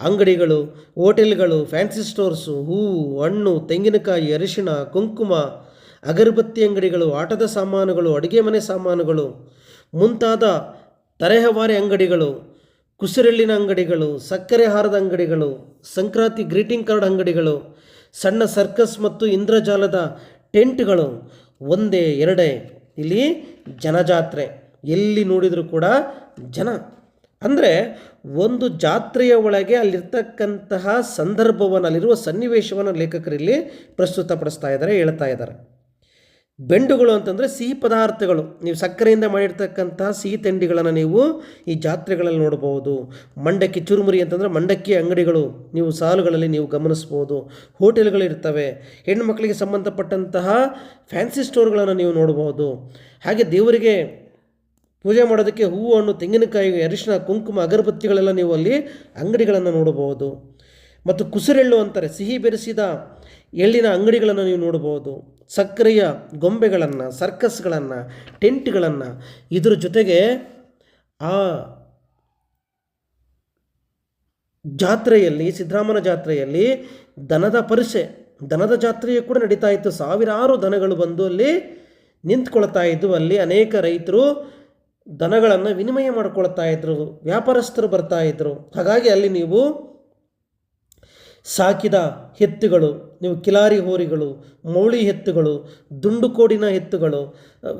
ಅಂಗಡಿಗಳು, ಹೋಟೆಲ್ಗಳು, ಫ್ಯಾನ್ಸಿ ಸ್ಟೋರ್ಸು, ಹೂವು, ಹಣ್ಣು, ತೆಂಗಿನಕಾಯಿ, ಅರಿಶಿಣ, ಕುಂಕುಮ, ಅಗರಬತ್ತಿ ಅಂಗಡಿಗಳು, ಆಟದ ಸಾಮಾನುಗಳು, ಅಡುಗೆ ಮನೆ ಸಾಮಾನುಗಳು, ಮುಂತಾದ ತರಹೇವಾರಿ ಅಂಗಡಿಗಳು, ಕುಸಿರೆಳ್ಳಿನ ಅಂಗಡಿಗಳು, ಸಕ್ಕರೆ ಹಾರದ ಅಂಗಡಿಗಳು, ಸಂಕ್ರಾಂತಿ ಗ್ರೀಟಿಂಗ್ ಕಾರ್ಡ್ ಅಂಗಡಿಗಳು, ಸಣ್ಣ ಸರ್ಕಸ್ ಮತ್ತು ಇಂದ್ರಜಾಲದ ಟೆಂಟ್ಗಳು ಒಂದೇ, ಎರಡೇ. ಇಲ್ಲಿ ಜನಜಾತ್ರೆ. ಎಲ್ಲಿ ನೋಡಿದರೂ ಕೂಡ ಜನ. ಅಂದರೆ ಒಂದು ಜಾತ್ರೆಯ ಒಳಗೆ ಅಲ್ಲಿರ್ತಕ್ಕಂತಹ ಸಂದರ್ಭವನ್ನು ಅಲ್ಲಿರುವ ಸನ್ನಿವೇಶವನ್ನು ಲೇಖಕರಲ್ಲಿ ಪ್ರಸ್ತುತಪಡಿಸ್ತಾ ಇದ್ದಾರೆ, ಹೇಳ್ತಾ ಇದ್ದಾರೆ. ಬೆಂಡುಗಳು ಅಂತಂದರೆ ಸಿಹಿ ಪದಾರ್ಥಗಳು. ನೀವು ಸಕ್ಕರೆಯಿಂದ ಮಾಡಿರ್ತಕ್ಕಂತಹ ಸಿಹಿ ತಿಂಡಿಗಳನ್ನು ನೀವು ಈ ಜಾತ್ರೆಗಳಲ್ಲಿ ನೋಡ್ಬೋದು ಮಂಡಕ್ಕಿ ಚುರುಮುರಿ ಅಂತಂದರೆ ಮಂಡಕ್ಕಿ ಅಂಗಡಿಗಳು ನೀವು ಸಾಲುಗಳಲ್ಲಿ ನೀವು ಗಮನಿಸ್ಬೋದು ಹೋಟೆಲ್ಗಳಿರ್ತವೆ ಹೆಣ್ಣುಮಕ್ಕಳಿಗೆ ಸಂಬಂಧಪಟ್ಟಂತಹ ಫ್ಯಾನ್ಸಿ ಸ್ಟೋರ್ಗಳನ್ನು ನೀವು ನೋಡ್ಬೋದು ಹಾಗೆ ದೇವರಿಗೆ ಪೂಜೆ ಮಾಡೋದಕ್ಕೆ ಹೂವು, ಹಣ್ಣು, ತೆಂಗಿನಕಾಯಿ ಅರಿಶಿನ ಕುಂಕುಮ, ಅಗರಬತ್ತಿಗಳೆಲ್ಲ ನೀವು ಅಲ್ಲಿ ಅಂಗಡಿಗಳನ್ನು ನೋಡಬಹುದು. ಮತ್ತು ಕುಸುರೆಳ್ಳು ಅಂತಾರೆ, ಸಿಹಿ ಬೆರೆಸಿದ ಎಳ್ಳಿನ ಅಂಗಡಿಗಳನ್ನು ನೀವು ನೋಡಬಹುದು. ಸಕ್ಕರೆಯ ಗೊಂಬೆಗಳನ್ನು, ಸರ್ಕಸ್ಗಳನ್ನು, ಟೆಂಟ್ಗಳನ್ನು ಇದರ ಜೊತೆಗೆ ಆ ಜಾತ್ರೆಯಲ್ಲಿ ಸಿದ್ದರಾಮನ ಜಾತ್ರೆಯಲ್ಲಿ ದನದ ಪರಿಷೆ ದನದ ಜಾತ್ರೆಯು ಕೂಡ ನಡೀತಾ ಇತ್ತು. ಸಾವಿರಾರು ದನಗಳು ಬಂದು ಅಲ್ಲಿ ನಿಂತ್ಕೊಳ್ತಾ ಇದ್ದವು ಅಲ್ಲಿ ಅನೇಕ ರೈತರು ದನಗಳನ್ನು ವಿನಿಮಯ ಮಾಡ್ಕೊಳ್ತಾ ಇದ್ದರು ವ್ಯಾಪಾರಸ್ಥರು ಬರ್ತಾ ಇದ್ದರು ಹಾಗಾಗಿ ಅಲ್ಲಿ ನೀವು ಸಾಕಿದ ಎತ್ತುಗಳು ನೀವು ಕಿಲಾರಿ ಹೋರಿಗಳು, ಮೌಳಿ ಎತ್ತುಗಳು ದುಂಡುಕೋಡಿನ ಎತ್ತುಗಳು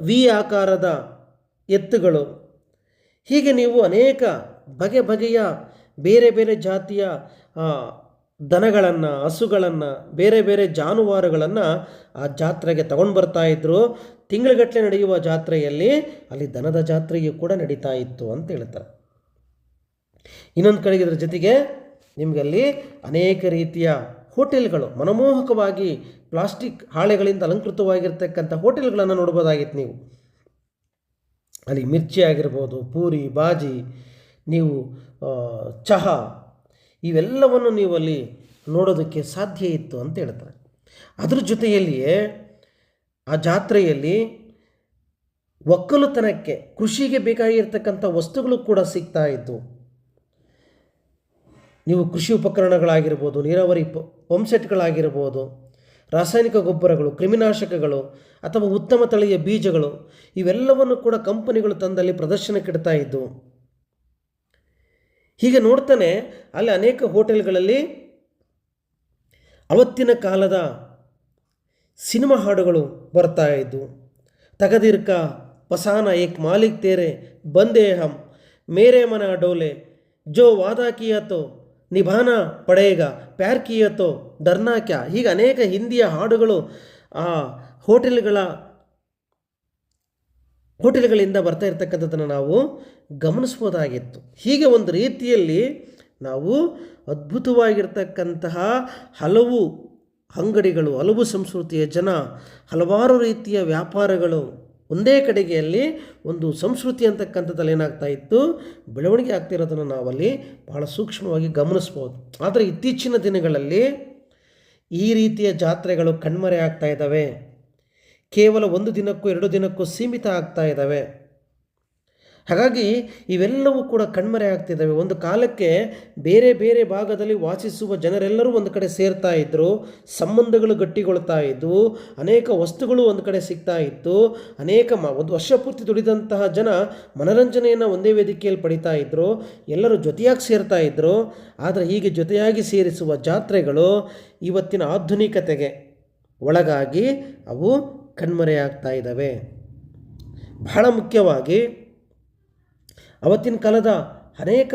ವಿ ಆಕಾರದ ಎತ್ತುಗಳು. ಹೀಗೆ ನೀವು ಅನೇಕ ಬಗೆ ಬಗೆಯ ಬೇರೆ ಬೇರೆ ಜಾತಿಯ ದನಗಳನ್ನು, ಹಸುಗಳನ್ನು, ಬೇರೆ ಬೇರೆ ಜಾನುವಾರುಗಳನ್ನು ಆ ಜಾತ್ರೆಗೆ ತಗೊಂಡು ಬರ್ತಾ ಇದ್ದರು ತಿಂಗಳಗಟ್ಟಲೆ ನಡೆಯುವ ಜಾತ್ರೆಯಲ್ಲಿ ಅಲ್ಲಿ ದನದ ಜಾತ್ರೆಯು ಕೂಡ ನಡೀತಾ ಇತ್ತು ಅಂತ ಹೇಳ್ತಾರೆ. ಇನ್ನೊಂದು ಕಡೆಗೆ ಇದರ ಜೊತೆಗೆ ನಿಮಗಲ್ಲಿ ಅನೇಕ ರೀತಿಯ ಹೋಟೆಲ್ಗಳು ಮನಮೋಹಕವಾಗಿ ಪ್ಲಾಸ್ಟಿಕ್ ಹಾಳೆಗಳಿಂದ ಅಲಂಕೃತವಾಗಿರ್ತಕ್ಕಂಥ ಹೋಟೆಲ್ಗಳನ್ನು ನೋಡ್ಬೋದಾಗಿತ್ತು ನೀವು. ಅಲ್ಲಿ ಮಿರ್ಚಿ ಆಗಿರ್ಬೋದು, ಪೂರಿ, ಬಾಜಿ, ನೀವು ಚಹಾ ಇವೆಲ್ಲವನ್ನು ನೀವು ಅಲ್ಲಿ ನೋಡೋದಕ್ಕೆ ಸಾಧ್ಯ ಇತ್ತು ಅಂತ ಹೇಳ್ತಾರೆ. ಅದ್ರ ಜೊತೆಯಲ್ಲಿಯೇ ಆ ಜಾತ್ರೆಯಲ್ಲಿ ಒಕ್ಕಲುತನಕ್ಕೆ ಕೃಷಿಗೆ ಬೇಕಾಗಿರ್ತಕ್ಕಂಥ ವಸ್ತುಗಳು ಕೂಡ ಸಿಗ್ತಾ ಇತ್ತು ನೀವು ಕೃಷಿ ಉಪಕರಣಗಳಾಗಿರ್ಬೋದು, ನೀರಾವರಿ ಪಂಪ್ಸೆಟ್ಗಳಾಗಿರ್ಬೋದು ರಾಸಾಯನಿಕ ಗೊಬ್ಬರಗಳು, ಕ್ರಿಮಿನಾಶಕಗಳು ಅಥವಾ ಉತ್ತಮ ತಳಿಯ ಬೀಜಗಳು, ಇವೆಲ್ಲವನ್ನು ಕೂಡ ಕಂಪನಿಗಳು ತಂದಲ್ಲಿ ಪ್ರದರ್ಶನಕ್ಕಿಡ್ತಾ ಇದ್ದವು ಹೀಗೆ ನೋಡ್ತಾನೆ, ಅಲ್ಲಿ ಅನೇಕ ಹೋಟೆಲ್ಗಳಲ್ಲಿ ಅವತ್ತಿನ ಕಾಲದ ಸಿನಿಮಾ ಹಾಡುಗಳು ಬರ್ತಾ ಇದ್ದವು ತಗದಿರ್ಕ ಪಸಾನ ಏಕ್ ಮಾಲಿಕ್ ತೇರೆ ಬಂದೇ ಹಮ್ ಮೇರೆ ಮನ ಡೋಲೆ, ಜೋ ವಾದಾ ಕಿಯಾತೋ ನಿಭಾನ ಪಡೆಯಗ ಪ್ಯಾರ್ ಕಿಯತೋ ಡರ್ನಾ ಕ್ಯಾ ಹೀಗೆ ಅನೇಕ ಹಿಂದಿಯ ಹಾಡುಗಳು ಆ ಹೋಟೆಲ್ಗಳ, ಹೋಟೆಲ್ಗಳಿಂದ ಬರ್ತಾ ಇರ್ತಕ್ಕಂಥದ್ದನ್ನು ನಾವು ಗಮನಿಸ್ಬೋದಾಗಿತ್ತು. ಹೀಗೆ ಒಂದು ರೀತಿಯಲ್ಲಿ ನಾವು ಅದ್ಭುತವಾಗಿರ್ತಕ್ಕಂತಹ ಹಲವು ಅಂಗಡಿಗಳು, ಹಲವು ಸಂಸ್ಕೃತಿಯ ಜನ, ಹಲವಾರು ರೀತಿಯ ವ್ಯಾಪಾರಗಳು ಒಂದೇ ಕಡೆಗೆಯಲ್ಲಿ ಒಂದು ಸಂಸ್ಕೃತಿ ಅಂತಕ್ಕಂಥದ್ದಲ್ಲಿ ಏನಾಗ್ತಾ ಇತ್ತು, ಬೆಳವಣಿಗೆ ಆಗ್ತಿರೋದನ್ನು ನಾವಲ್ಲಿ ಬಹಳ ಸೂಕ್ಷ್ಮವಾಗಿ ಗಮನಿಸ್ಬೋದು. ಆದರೆ ಇತ್ತೀಚಿನ ದಿನಗಳಲ್ಲಿ ಈ ರೀತಿಯ ಜಾತ್ರೆಗಳು ಕಣ್ಮರೆ ಆಗ್ತಾ ಇದ್ದಾವೆ. ಕೇವಲ ಒಂದು ದಿನಕ್ಕೂ ಎರಡು ದಿನಕ್ಕೂ ಸೀಮಿತ ಆಗ್ತಾ ಇದ್ದಾವೆ. ಹಾಗಾಗಿ ಇವೆಲ್ಲವೂ ಕೂಡ ಕಣ್ಮರೆ ಆಗ್ತಿದ್ದಾವೆ. ಒಂದು ಕಾಲಕ್ಕೆ ಬೇರೆ ಬೇರೆ ಭಾಗದಲ್ಲಿ ವಾಸಿಸುವ ಜನರೆಲ್ಲರೂ ಒಂದು ಕಡೆ ಸೇರ್ತಾ ಇದ್ದರು ಸಂಬಂಧಗಳು ಗಟ್ಟಿಗೊಳ್ತಾ ಇದ್ವು, ಅನೇಕ ವಸ್ತುಗಳು ಒಂದು ಕಡೆ ಸಿಗ್ತಾ ಇತ್ತು, ಅನೇಕ ಮ, ಒಂದು ವರ್ಷ ಪೂರ್ತಿ ದುಡಿದಂತಹ ಜನ ಮನರಂಜನೆಯನ್ನು ಒಂದೇ ವೇದಿಕೆಯಲ್ಲಿ ಪಡಿತಾ ಇದ್ದರು ಎಲ್ಲರೂ ಜೊತೆಯಾಗಿ ಸೇರ್ತಾ ಇದ್ದರು ಆದರೆ ಹೀಗೆ ಜೊತೆಯಾಗಿ ಸೇರಿಸುವ ಜಾತ್ರೆಗಳು ಇವತ್ತಿನ ಆಧುನಿಕತೆಗೆ ಒಳಗಾಗಿ ಅವು ಕಣ್ಮರೆಯಾಗ್ತಾ ಇದ್ದಾವೆ. ಬಹಳ ಮುಖ್ಯವಾಗಿ ಅವತ್ತಿನ ಕಾಲದ ಅನೇಕ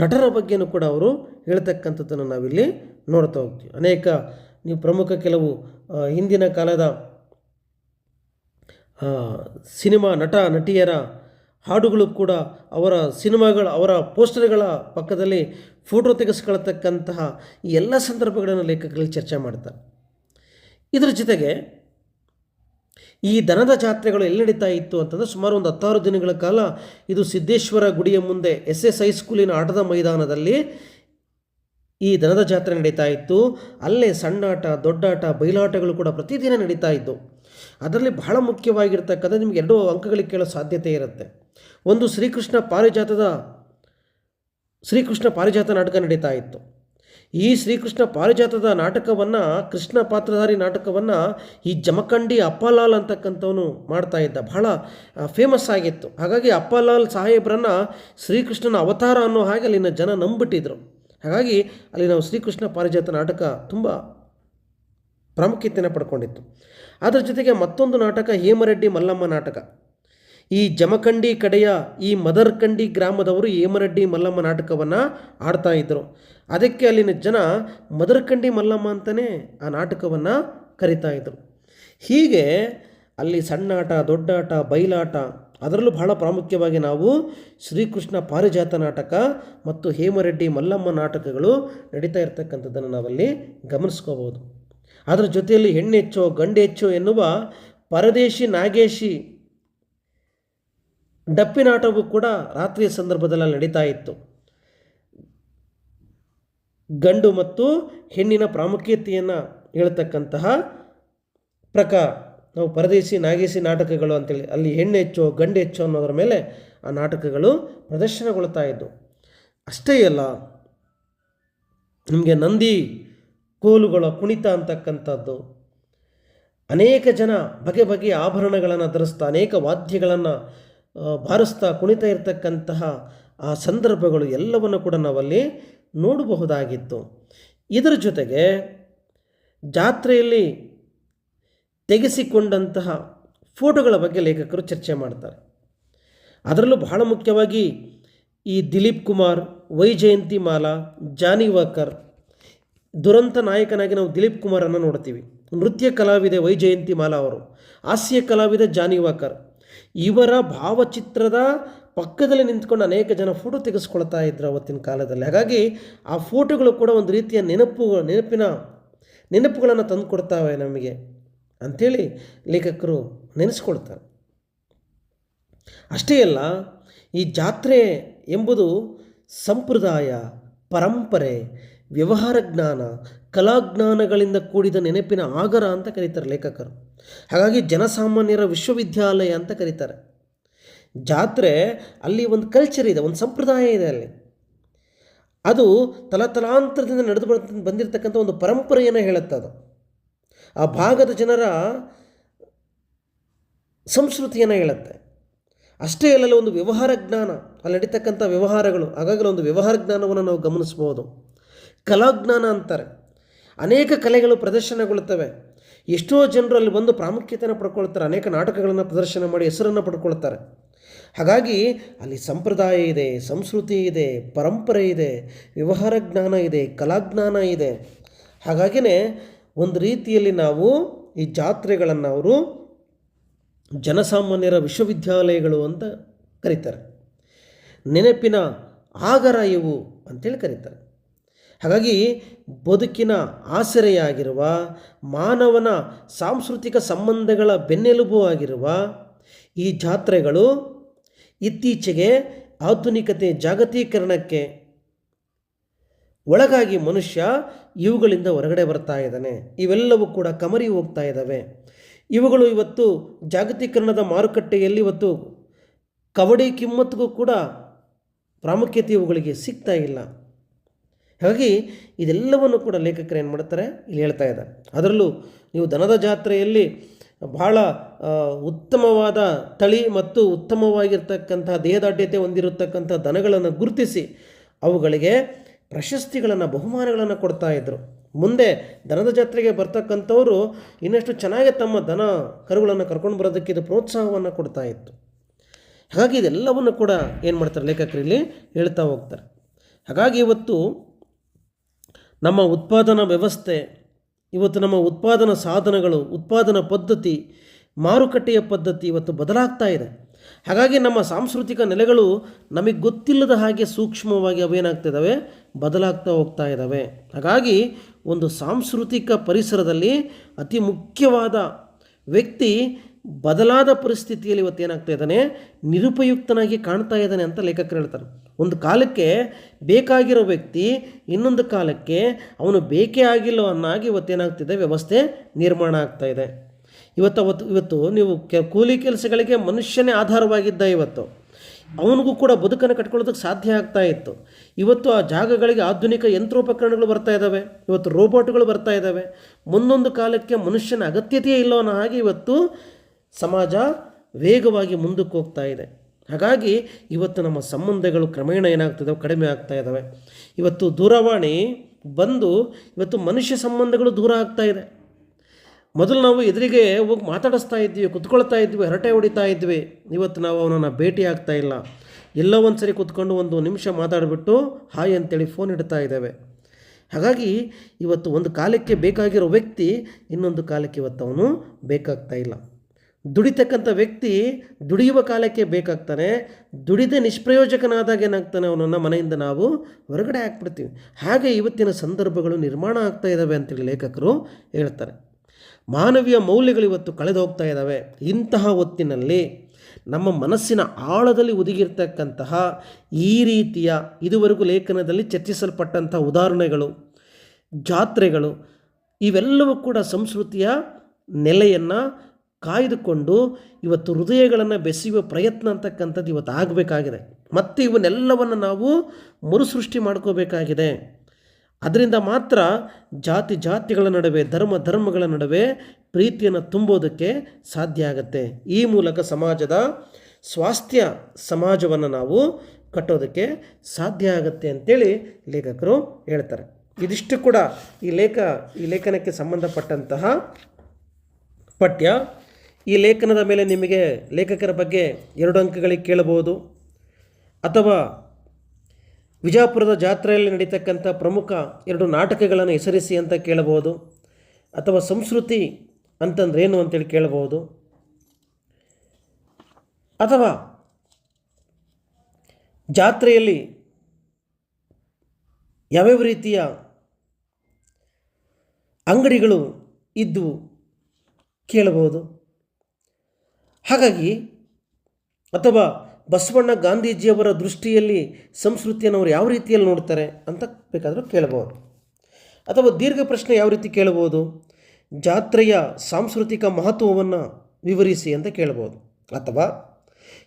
ನಟರ ಬಗ್ಗೆನೂ ಕೂಡ ಅವರು ಹೇಳ್ತಕ್ಕಂಥದ್ದನ್ನು ನಾವಿಲ್ಲಿ ನೋಡ್ತಾ ಹೋಗ್ತೀವಿ. ಅನೇಕ ನೀವು ಪ್ರಮುಖ ಕೆಲವು ಹಿಂದಿನ ಕಾಲದ ಸಿನಿಮಾ ನಟ, ನಟಿಯರ ಹಾಡುಗಳು ಕೂಡ ಅವರ ಸಿನಿಮಾಗಳ, ಅವರ ಪೋಸ್ಟರ್ಗಳ ಪಕ್ಕದಲ್ಲಿ ಫೋಟೋ ತೆಗೆಸ್ಕೊಳ್ತಕ್ಕಂತಹ ಈ ಎಲ್ಲ ಸಂದರ್ಭಗಳನ್ನು ಲೇಖಕರಲ್ಲಿ ಚರ್ಚೆ ಮಾಡ್ತಾರೆ. ಇದರ ಜೊತೆಗೆ ಈ ದನದ ಜಾತ್ರೆಗಳು ಎಲ್ಲಿ ನಡೀತಾ ಇತ್ತು ಅಂತಂದರೆ ಸುಮಾರು ಒಂದು ಹತ್ತಾರು ದಿನಗಳ ಕಾಲ ಇದು ಸಿದ್ದೇಶ್ವರ ಗುಡಿಯ ಮುಂದೆ ಎಸ್ ಎಸ್ ಹೈಸ್ಕೂಲಿನ ಆಟದ ಮೈದಾನದಲ್ಲಿ ಈ ದನದ ಜಾತ್ರೆ ನಡೀತಾ ಇತ್ತು. ಅಲ್ಲೇ ಸಣ್ಣಾಟ, ದೊಡ್ಡಾಟ ಬಯಲಾಟಗಳು ಕೂಡ ಪ್ರತಿದಿನ ನಡೀತಾ ಇದ್ದವು ಅದರಲ್ಲಿ ಬಹಳ ಮುಖ್ಯವಾಗಿರ್ತಕ್ಕಂಥ ನಿಮಗೆ ಎರಡು ಅಂಕಗಳಿಗೆ ಕೇಳೋ ಸಾಧ್ಯತೆ ಇರುತ್ತೆ. ಒಂದು ಶ್ರೀಕೃಷ್ಣ ಪಾರಿಜಾತದ, ಶ್ರೀಕೃಷ್ಣ ಪಾರಿಜಾತ ನಾಟಕ ನಡೀತಾ ಇತ್ತು. ಈ ಶ್ರೀಕೃಷ್ಣ ಪಾರಿಜಾತದ ನಾಟಕವನ್ನು, ಕೃಷ್ಣ ಪಾತ್ರಧಾರಿ ನಾಟಕವನ್ನು ಈ ಜಮಖಂಡಿ ಅಪ್ಪಲಾಲ್ ಅಂತಕ್ಕಂಥವನು ಮಾಡ್ತಾ ಇದ್ದ. ಬಹಳ ಫೇಮಸ್ ಆಗಿತ್ತು. ಹಾಗಾಗಿ ಅಪ್ಪಲಾಲ್ ಸಾಹೇಬ್ರನ್ನ ಶ್ರೀಕೃಷ್ಣನ ಅವತಾರ ಅನ್ನೋ ಹಾಗೆ ಅಲ್ಲಿನ ಜನ ನಂಬಿಟ್ಟಿದ್ರು. ಹಾಗಾಗಿ ಅಲ್ಲಿ ನಾವು ಶ್ರೀಕೃಷ್ಣ ಪಾರಿಜಾತ ನಾಟಕ ತುಂಬ ಪ್ರಾಮುಖ್ಯತೆಯನ್ನು ಪಡ್ಕೊಂಡಿತ್ತು. ಅದರ ಜೊತೆಗೆ ಮತ್ತೊಂದು ನಾಟಕ ಹೇಮರೆಡ್ಡಿ ಮಲ್ಲಮ್ಮ ನಾಟಕ. ಈ ಜಮಖಂಡಿ ಕಡೆಯ ಈ ಮದರ್ಕಂಡಿ ಗ್ರಾಮದವರು ಹೇಮರೆಡ್ಡಿ ಮಲ್ಲಮ್ಮ ನಾಟಕವನ್ನು ಆಡ್ತಾ ಇದ್ದರು ಅದಕ್ಕೆ ಅಲ್ಲಿನ ಜನ ಮದರ್ಕಂಡಿ ಮಲ್ಲಮ್ಮ ಅಂತಲೇ ಆ ನಾಟಕವನ್ನು ಕರಿತಾ ಇದ್ದರು ಹೀಗೆ ಅಲ್ಲಿ ಸಣ್ಣಾಟ ದೊಡ್ಡಾಟ ಬಯಲಾಟ ಅದರಲ್ಲೂ ಬಹಳ ಪ್ರಾಮುಖ್ಯವಾಗಿ ನಾವು ಶ್ರೀಕೃಷ್ಣ ಪಾರಿಜಾತ ನಾಟಕ ಮತ್ತು ಹೇಮರೆಡ್ಡಿ ಮಲ್ಲಮ್ಮ ನಾಟಕಗಳು ನಡೀತಾ ಇರ್ತಕ್ಕಂಥದ್ದನ್ನು ನಾವಲ್ಲಿ ಗಮನಿಸ್ಕೋಬೋದು ಅದರ ಜೊತೆಯಲ್ಲಿ ಹೆಣ್ಣೆಚ್ಚೋ, ಗಂಡೆಚ್ಚೋ ಎನ್ನುವ ಪರದೇಶಿ, ನಾಗೇಶಿ ಡಪ್ಪಿನಾಟವು ಕೂಡ ರಾತ್ರಿಯ ಸಂದರ್ಭದಲ್ಲಿ ನಡೀತಾ ಇತ್ತು. ಗಂಡು ಮತ್ತು ಹೆಣ್ಣಿನ ಪ್ರಾಮುಖ್ಯತೆಯನ್ನು ಹೇಳ್ತಕ್ಕಂತಹ ಪ್ರಕಾರ ನಾವು ಪರದೇಶಿ, ನಾಗೇಶಿ ನಾಟಕಗಳು ಅಂತೇಳಿ, ಅಲ್ಲಿ ಹೆಣ್ಣು ಹೆಚ್ಚು, ಗಂಡು ಹೆಚ್ಚು ಅನ್ನೋದರ ಮೇಲೆ ಆ ನಾಟಕಗಳು ಪ್ರದರ್ಶನಗೊಳ್ತಾ ಇದ್ದವು ಅಷ್ಟೇ ಅಲ್ಲ, ನಿಮಗೆ ನಂದಿ, ಕೋಲುಗಳ, ಕುಣಿತ ಅಂತಕ್ಕಂಥದ್ದು, ಅನೇಕ ಜನ ಬಗೆ ಬಗೆಯ ಆಭರಣಗಳನ್ನು ಧರಿಸ್ತಾ, ಅನೇಕ ವಾದ್ಯಗಳನ್ನು ಬಾರಿಸ್ತಾ ಕುಣಿತಾ ಇರತಕ್ಕಂತಹ ಆ ಸಂದರ್ಭಗಳು ಎಲ್ಲವನ್ನು ಕೂಡ ನಾವಲ್ಲಿ ನೋಡಬಹುದಾಗಿತ್ತು. ಇದರ ಜೊತೆಗೆ ಜಾತ್ರೆಯಲ್ಲಿ ತೆಗೆಸಿಕೊಂಡಂತಹ ಫೋಟೋಗಳ ಬಗ್ಗೆ ಲೇಖಕರು ಚರ್ಚೆ ಮಾಡ್ತಾರೆ. ಅದರಲ್ಲೂ ಬಹಳ ಮುಖ್ಯವಾಗಿ ಈ ದಿಲೀಪ್ ಕುಮಾರ್, ವೈಜಯಂತಿ ಮಾಲಾ ಜಾನಿ ವಾಕರ್ ದುರಂತ ನಾಯಕನಾಗಿ ನಾವು ದಿಲೀಪ್ ಕುಮಾರನ್ನು ನೋಡ್ತೀವಿ. ನೃತ್ಯ ಕಲಾವಿದೆ ವೈಜಯಂತಿ ಮಾಲಾ ಅವರು, ಹಾಸ್ಯ ಕಲಾವಿದ ಜಾನಿ ವಾಕರ್ ಇವರ ಭಾವಚಿತ್ರದ ಪಕ್ಕದಲ್ಲಿ ನಿಂತ್ಕೊಂಡು ಅನೇಕ ಜನ ಫೋಟೋ ತೆಗೆಸ್ಕೊಳ್ತಾ ಇದ್ದರು ಅವತ್ತಿನ ಕಾಲದಲ್ಲಿ. ಹಾಗಾಗಿ ಆ ಫೋಟೋಗಳು ಕೂಡ ಒಂದು ರೀತಿಯ ನೆನಪು, ನೆನಪಿನ, ನೆನಪುಗಳನ್ನು ತಂದು ಕೊಡ್ತಾವೆ ನಮಗೆ ಅಂಥೇಳಿ ಲೇಖಕರು ನೆನೆಸ್ಕೊಳ್ತಾರೆ. ಅಷ್ಟೇ ಅಲ್ಲ, ಈ ಜಾತ್ರೆ ಎಂಬುದು ಸಂಪ್ರದಾಯ, ಪರಂಪರೆ, ವ್ಯವಹಾರ ಜ್ಞಾನ, ಕಲಾಜ್ಞಾನಗಳಿಂದ ಕೂಡಿದ ನೆನಪಿನ ಆಗರ ಅಂತ ಕರೀತಾರೆ ಲೇಖಕರು. ಹಾಗಾಗಿ ಜನಸಾಮಾನ್ಯರ ವಿಶ್ವವಿದ್ಯಾಲಯ ಅಂತ ಕರೀತಾರೆ. ಜಾತ್ರೆ ಅಲ್ಲಿ ಒಂದು ಕಲ್ಚರ್ ಇದೆ, ಒಂದು ಸಂಪ್ರದಾಯ ಇದೆ ಅಲ್ಲಿ. ಅದು ತಲತಲಾಂತರದಿಂದ ನಡೆದು ಬಂದ್- ಬಂದಿರತಕ್ಕಂಥ ಒಂದು ಪರಂಪರೆಯನ್ನು ಹೇಳುತ್ತೆ ಅದು. ಆ ಭಾಗದ ಜನರ ಸಂಸ್ಕೃತಿಯನ್ನು ಹೇಳುತ್ತೆ. ಅಷ್ಟೇ ಅಲ್ಲಲ್ಲ, ಒಂದು ವ್ಯವಹಾರ ಜ್ಞಾನ, ಅಲ್ಲಿ ನಡೀತಕ್ಕಂಥ ವ್ಯವಹಾರಗಳು ಹಾಗಾಗಲೇ ಒಂದು ವ್ಯವಹಾರ ಜ್ಞಾನವನ್ನು ನಾವು ಗಮನಿಸ್ಬೋದು. ಕಲಾಜ್ಞಾನ ಅಂತಾರೆ. ಅನೇಕ ಕಲೆಗಳು ಪ್ರದರ್ಶನಗೊಳ್ಳುತ್ತವೆ. ಎಷ್ಟೋ ಜನರು ಅಲ್ಲಿ ಬಂದು ಪ್ರಾಮುಖ್ಯತೆಯನ್ನು ಪಡ್ಕೊಳ್ತಾರೆ, ಅನೇಕ ನಾಟಕಗಳನ್ನು ಪ್ರದರ್ಶನ ಮಾಡಿ ಹೆಸರನ್ನು ಪಡ್ಕೊಳ್ತಾರೆ. ಹಾಗಾಗಿ ಅಲ್ಲಿ ಸಂಪ್ರದಾಯ ಇದೆ, ಸಂಸ್ಕೃತಿ ಇದೆ, ಪರಂಪರೆ ಇದೆ, ವ್ಯವಹಾರ ಜ್ಞಾನ ಇದೆ, ಕಲಾಜ್ಞಾನ ಇದೆ. ಹಾಗಾಗಿಯೇ ಒಂದು ರೀತಿಯಲ್ಲಿ ನಾವು ಈ ಜಾತ್ರೆಗಳನ್ನು ಅವರು ಜನಸಾಮಾನ್ಯರ ವಿಶ್ವವಿದ್ಯಾಲಯಗಳು ಅಂತ ಕರೀತಾರೆ. ನೆನಪಿನ ಆಗರ ಇವು ಅಂತೇಳಿ ಕರೀತಾರೆ. ಹಾಗಾಗಿ ಬದುಕಿನ ಆಸರೆಯಾಗಿರುವ, ಮಾನವನ ಸಾಂಸ್ಕೃತಿಕ ಸಂಬಂಧಗಳ ಬೆನ್ನೆಲುಬು ಆಗಿರುವ ಈ ಜಾತ್ರೆಗಳು ಇತ್ತೀಚೆಗೆ ಆಧುನಿಕತೆ ಜಾಗತೀಕರಣಕ್ಕೆ ಒಳಗಾಗಿ ಮನುಷ್ಯ ಇವುಗಳಿಂದ ಹೊರಗಡೆ ಬರ್ತಾ ಇದ್ದಾನೆ. ಇವೆಲ್ಲವೂ ಕೂಡ ಕಮರಿ ಹೋಗ್ತಾ ಇದ್ದಾವೆ. ಇವುಗಳು ಇವತ್ತು ಜಾಗತೀಕರಣದ ಮಾರುಕಟ್ಟೆಯಲ್ಲಿ ಇವತ್ತು ಕವಡಿ ಕಿಮ್ಮತ್ತಿಗೂ ಕೂಡ ಪ್ರಾಮುಖ್ಯತೆ ಇವುಗಳಿಗೆ ಸಿಗ್ತಾ ಇಲ್ಲ. ಹಾಗಾಗಿ ಇದೆಲ್ಲವನ್ನು ಕೂಡ ಲೇಖಕರು ಏನು ಮಾಡ್ತಾರೆ? ಇಲ್ಲಿ ಹೇಳ್ತಾ ಇದ್ದಾರೆ. ಅದರಲ್ಲೂ ನೀವು ದನದ ಜಾತ್ರೆಯಲ್ಲಿ ಬಹಳ ಉತ್ತಮವಾದ ತಳಿ ಮತ್ತು ಉತ್ತಮವಾಗಿರ್ತಕ್ಕಂಥ ದೇಹದಾಢ್ಯತೆ ಹೊಂದಿರತಕ್ಕಂಥ ದನಗಳನ್ನು ಗುರುತಿಸಿ ಅವುಗಳಿಗೆ ಪ್ರಶಸ್ತಿಗಳನ್ನು, ಬಹುಮಾನಗಳನ್ನು ಕೊಡ್ತಾ ಇದ್ದರು ಮುಂದೆ ದನದ ಜಾತ್ರೆಗೆ ಬರ್ತಕ್ಕಂಥವರು ಇನ್ನಷ್ಟು ಚೆನ್ನಾಗಿ ತಮ್ಮ ದನ ಕರುಗಳನ್ನು ಕರ್ಕೊಂಡು ಬರೋದಕ್ಕೆ ಇದು ಪ್ರೋತ್ಸಾಹವನ್ನು ಕೊಡ್ತಾ ಇತ್ತು. ಹಾಗಾಗಿ ಇದೆಲ್ಲವನ್ನು ಕೂಡ ಏನು ಮಾಡ್ತಾರೆ ಲೇಖಕರು ಇಲ್ಲಿ ಹೇಳ್ತಾ ಹೋಗ್ತಾರೆ. ಹಾಗಾಗಿ ಇವತ್ತು ನಮ್ಮ ಉತ್ಪಾದನಾ ವ್ಯವಸ್ಥೆ, ಇವತ್ತು ನಮ್ಮ ಉತ್ಪಾದನಾ ಸಾಧನಗಳು, ಉತ್ಪಾದನಾ ಪದ್ಧತಿ, ಮಾರುಕಟ್ಟೆಯ ಪದ್ಧತಿ ಇವತ್ತು ಬದಲಾಗ್ತಾ ಇದೆ. ಹಾಗಾಗಿ ನಮ್ಮ ಸಾಂಸ್ಕೃತಿಕ ನೆಲೆಗಳು ನಮಗೆ ಗೊತ್ತಿಲ್ಲದ ಹಾಗೆ ಸೂಕ್ಷ್ಮವಾಗಿ ಅವೇನಾಗ್ತಿದ್ದಾವೆ ಬದಲಾಗ್ತಾ ಹೋಗ್ತಾ ಇದ್ದಾವೆ ಹಾಗಾಗಿ ಒಂದು ಸಾಂಸ್ಕೃತಿಕ ಪರಿಸರದಲ್ಲಿ ಅತಿ ಮುಖ್ಯವಾದ ವ್ಯಕ್ತಿ ಬದಲಾದ ಪರಿಸ್ಥಿತಿಯಲ್ಲಿ ಇವತ್ತು ಏನಾಗ್ತಾ ಇದ್ದಾನೆ? ನಿರುಪಯುಕ್ತನಾಗಿ ಕಾಣ್ತಾ ಇದ್ದಾನೆ ಅಂತ ಲೇಖಕರು ಹೇಳ್ತಾರೆ. ಒಂದು ಕಾಲಕ್ಕೆ ಬೇಕಾಗಿರೋ ವ್ಯಕ್ತಿ ಇನ್ನೊಂದು ಕಾಲಕ್ಕೆ ಅವನು ಬೇಕೇ ಆಗಿಲ್ಲ ಅನ್ನಾಗಿ ಇವತ್ತೇನಾಗ್ತಿದೆ ವ್ಯವಸ್ಥೆ ನಿರ್ಮಾಣ ಆಗ್ತಾ ಇದೆ. ಇವತ್ತು ಅವತ್ತು, ಇವತ್ತು ನೀವು ಕೆ, ಕೂಲಿ ಕೆಲಸಗಳಿಗೆ ಮನುಷ್ಯನೇ ಆಧಾರವಾಗಿದ್ದ ಇವತ್ತು. ಅವನಿಗೂ ಕೂಡ ಬದುಕನ್ನು ಕಟ್ಕೊಳ್ಳೋದಕ್ಕೆ ಸಾಧ್ಯ ಆಗ್ತಾ ಇತ್ತು. ಇವತ್ತು ಆ ಜಾಗಗಳಿಗೆ ಆಧುನಿಕ ಯಂತ್ರೋಪಕರಣಗಳು ಬರ್ತಾ ಇದ್ದಾವೆ. ಇವತ್ತು ರೋಬೋಟ್ಗಳು ಬರ್ತಾ ಇದ್ದಾವೆ. ಮುಂದೊಂದು ಕಾಲಕ್ಕೆ ಮನುಷ್ಯನ ಅಗತ್ಯತೆಯೇ ಇಲ್ಲೋ ಅನ್ನೋ ಹಾಗೆ ಇವತ್ತು ಸಮಾಜ ವೇಗವಾಗಿ ಮುಂದಕ್ಕೆ ಹೋಗ್ತಾ ಇದೆ. ಹಾಗಾಗಿ ಇವತ್ತು ನಮ್ಮ ಸಂಬಂಧಗಳು ಕ್ರಮೇಣ ಏನಾಗ್ತಿದ್ದಾವೆ ಕಡಿಮೆ ಆಗ್ತಾ ಇದ್ದಾವೆ. ಇವತ್ತು ದೂರವಾಣಿ ಬಂದು ಇವತ್ತು ಮನುಷ್ಯ ಸಂಬಂಧಗಳು ದೂರ ಆಗ್ತಾ ಇದೆ. ಮೊದಲು ನಾವು ಎದುರಿಗೆ ಹೋಗಿ ಮಾತಾಡಿಸ್ತಾ ಇದ್ವಿ, ಕುತ್ಕೊಳ್ತಾ ಇದ್ವಿ, ಹರಟೆ ಹೊಡಿತಾ ಇದ್ವಿ. ಇವತ್ತು ನಾವು ಅವನನ್ನು ಭೇಟಿ ಆಗ್ತಾ ಇಲ್ಲ. ಎಲ್ಲೋ ಒಂದು ಸರಿ ಕುತ್ಕೊಂಡು ಒಂದು ನಿಮಿಷ ಮಾತಾಡಿಬಿಟ್ಟು ಹಾಯ್ ಅಂತೇಳಿ ಫೋನ್ ಇಡ್ತಾ ಇದ್ದಾವೆ. ಹಾಗಾಗಿ ಇವತ್ತು ಒಂದು ಕಾಲಕ್ಕೆ ಬೇಕಾಗಿರೋ ವ್ಯಕ್ತಿ ಇನ್ನೊಂದು ಕಾಲಕ್ಕೆ ಇವತ್ತು ಅವನು ಬೇಕಾಗ್ತಾ ಇಲ್ಲ. ದುಡಿತಕ್ಕಂಥ ವ್ಯಕ್ತಿ ದುಡಿಯುವ ಕಾಲಕ್ಕೆ ಬೇಕಾಗ್ತಾನೆ, ದುಡಿದ ನಿಷ್ಪ್ರಯೋಜಕನಾದಾಗ ಏನಾಗ್ತಾನೆ ಅವನನ್ನು ಮನೆಯಿಂದ ನಾವು ಹೊರಗಡೆ ಹಾಕ್ಬಿಡ್ತೀವಿ. ಹಾಗೆ ಇವತ್ತಿನ ಸಂದರ್ಭಗಳು ನಿರ್ಮಾಣ ಆಗ್ತಾ ಇದ್ದಾವೆ ಅಂತೇಳಿ ಲೇಖಕರು ಹೇಳ್ತಾರೆ. ಮಾನವೀಯ ಮೌಲ್ಯಗಳು ಇವತ್ತು ಕಳೆದು ಹೋಗ್ತಾ ಇದ್ದಾವೆ ಇಂತಹ ಹೊತ್ತಿನಲ್ಲಿ ನಮ್ಮ ಮನಸ್ಸಿನ ಆಳದಲ್ಲಿ ಒದಗಿರ್ತಕ್ಕಂತಹ ಈ ರೀತಿಯ ಇದುವರೆಗೂ ಲೇಖನದಲ್ಲಿ ಚರ್ಚಿಸಲ್ಪಟ್ಟಂತಹ ಉದಾಹರಣೆಗಳು, ಜಾತ್ರೆಗಳು, ಇವೆಲ್ಲವೂ ಕೂಡ ಸಂಸ್ಕೃತಿಯ ನೆಲೆಯನ್ನು ಕಾಯ್ದುಕೊಂಡು ಇವತ್ತು ಹೃದಯಗಳನ್ನು ಬೆಸೆಯುವ ಪ್ರಯತ್ನ ಅಂತಕ್ಕಂಥದ್ದು ಇವತ್ತು ಆಗಬೇಕಾಗಿದೆ. ಮತ್ತು ಇವನ್ನೆಲ್ಲವನ್ನು ನಾವು ಮರುಸೃಷ್ಟಿ ಮಾಡ್ಕೋಬೇಕಾಗಿದೆ. ಅದರಿಂದ ಮಾತ್ರ ಜಾತಿ ಜಾತಿಗಳ ನಡುವೆ, ಧರ್ಮ ಧರ್ಮಗಳ ನಡುವೆ ಪ್ರೀತಿಯನ್ನು ತುಂಬೋದಕ್ಕೆ ಸಾಧ್ಯ ಆಗುತ್ತೆ. ಈ ಮೂಲಕ ಸಮಾಜದ ಸ್ವಾಸ್ಥ್ಯ ಸಮಾಜವನ್ನು ನಾವು ಕಟ್ಟೋದಕ್ಕೆ ಸಾಧ್ಯ ಆಗುತ್ತೆ ಅಂತೇಳಿ ಲೇಖಕರು ಹೇಳ್ತಾರೆ. ಇದಿಷ್ಟು ಕೂಡ ಈ ಲೇಖ, ಈ ಲೇಖನಕ್ಕೆ ಸಂಬಂಧಪಟ್ಟಂತಹ ಪಠ್ಯ. ಈ ಲೇಖನದ ಮೇಲೆ ನಿಮಗೆ ಲೇಖಕರ ಬಗ್ಗೆ ಎರಡು ಅಂಕಗಳಿಗೆ ಕೇಳಬಹುದು. ಅಥವಾ ವಿಜಯಪುರದ ಜಾತ್ರೆಯಲ್ಲಿ ನಡೀತಕ್ಕಂಥ ಪ್ರಮುಖ ಎರಡು ನಾಟಕಗಳನ್ನು ಹೆಸರಿಸಿ ಅಂತ ಕೇಳಬಹುದು. ಅಥವಾ ಸಂಸ್ಕೃತಿ ಅಂತಂದ್ರೆ ಏನು ಅಂತೇಳಿ ಕೇಳಬಹುದು. ಅಥವಾ ಜಾತ್ರೆಯಲ್ಲಿ ಯಾವ್ಯಾವ ರೀತಿಯ ಅಂಗಡಿಗಳು ಇದ್ದು ಕೇಳಬಹುದು. ಹಾಗಾಗಿ ಅಥವಾ ಬಸವಣ್ಣ ಗಾಂಧೀಜಿಯವರ ದೃಷ್ಟಿಯಲ್ಲಿ ಸಂಸ್ಕೃತಿಯನ್ನು ಅವರು ಯಾವ ರೀತಿಯಲ್ಲಿ ನೋಡ್ತಾರೆ ಅಂತ ಬೇಕಾದರೂ ಕೇಳಬಹುದು. ಅಥವಾ ದೀರ್ಘ ಪ್ರಶ್ನೆ ಯಾವ ರೀತಿ ಕೇಳಬಹುದು? ಜಾತ್ರೆಯ ಸಾಂಸ್ಕೃತಿಕ ಮಹತ್ವವನ್ನು ವಿವರಿಸಿ ಅಂತ ಕೇಳಬಹುದು. ಅಥವಾ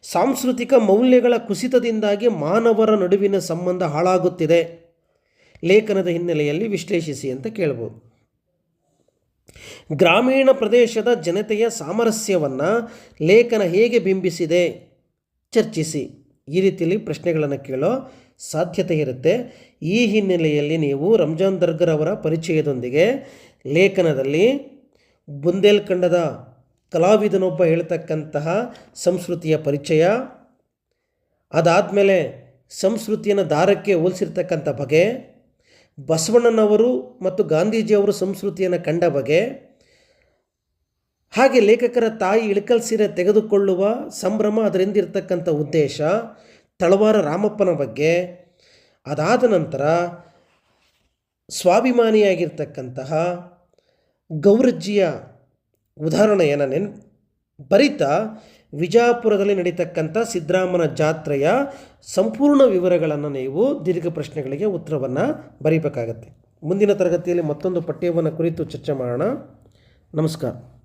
ಸಾಂಸ್ಕೃತಿಕ ಮೌಲ್ಯಗಳ ಕುಸಿತದಿಂದಾಗಿ ಮಾನವರ ನಡುವಿನ ಸಂಬಂಧ ಹಾಳಾಗುತ್ತಿದೆ. ಲೇಖನದ ಹಿನ್ನೆಲೆಯಲ್ಲಿ ವಿಶ್ಲೇಷಿಸಿ ಅಂತ ಕೇಳ್ಬೋದು ಗ್ರಾಮೀಣ ಪ್ರದೇಶದ ಜನತೆಯ ಸಾಮರಸ್ಯವನ್ನು ಲೇಖನ ಹೇಗೆ ಬಿಂಬಿಸಿದೆ ಚರ್ಚಿಸಿ. ಈ ರೀತಿಯಲ್ಲಿ ಪ್ರಶ್ನೆಗಳನ್ನು ಕೇಳೋ ಸಾಧ್ಯತೆ ಇರುತ್ತೆ. ಈ ಹಿನ್ನೆಲೆಯಲ್ಲಿ ನೀವು ರಂಜಾನ್ ದರ್ಗರ್ ಅವರ ಪರಿಚಯದೊಂದಿಗೆ ಲೇಖನದಲ್ಲಿ ಬುಂದೇಲ್ಖಂಡದ ಕಲಾವಿದನೊಬ್ಬ ಹೇಳ್ತಕ್ಕಂತಹ ಸಂಸ್ಕೃತಿಯ ಪರಿಚಯ, ಅದಾದಮೇಲೆ ಸಂಸ್ಕೃತಿಯನ್ನು ದಾರಕ್ಕೆ ಹೋಲಿಸಿರ್ತಕ್ಕಂಥ ಬಗೆ ಬಸವಣ್ಣನವರು ಮತ್ತು ಗಾಂಧೀಜಿಯವರು ಸಂಸ್ಕೃತಿಯನ್ನು ಕಂಡ ಬಗೆ ಹಾಗೆ ಲೇಖಕರ ತಾಯಿ ಇಳಕಲ್ ಸೀರೆ ತೆಗೆದುಕೊಳ್ಳುವ ಸಂಭ್ರಮ ಅದರಿಂದ ಇರತಕ್ಕಂಥ ಉದ್ದೇಶ ತಳವಾರ ರಾಮಪ್ಪನ ಬಗ್ಗೆ. ಅದಾದ ನಂತರ ಸ್ವಾಭಿಮಾನಿಯಾಗಿರ್ತಕ್ಕಂತಹ ಗೌರಜ್ಜಿಯ ಉದಾಹರಣೆಯನ್ನು ನೆನ್, ಬರಿತಾ ವಿಜಯಪುರದಲ್ಲಿ ನಡೀತಕ್ಕಂಥ ಸಿದ್ದರಾಮನ ಜಾತ್ರೆಯ ಸಂಪೂರ್ಣ ವಿವರಗಳನ್ನು ನೀವು ದೀರ್ಘ ಪ್ರಶ್ನೆಗಳಿಗೆ ಉತ್ತರವನ್ನು ಬರೀಬೇಕಾಗತ್ತೆ. ಮುಂದಿನ ತರಗತಿಯಲ್ಲಿ ಮತ್ತೊಂದು ಪಠ್ಯವನ್ನು ಕುರಿತು ಚರ್ಚೆ ಮಾಡೋಣ. ನಮಸ್ಕಾರ.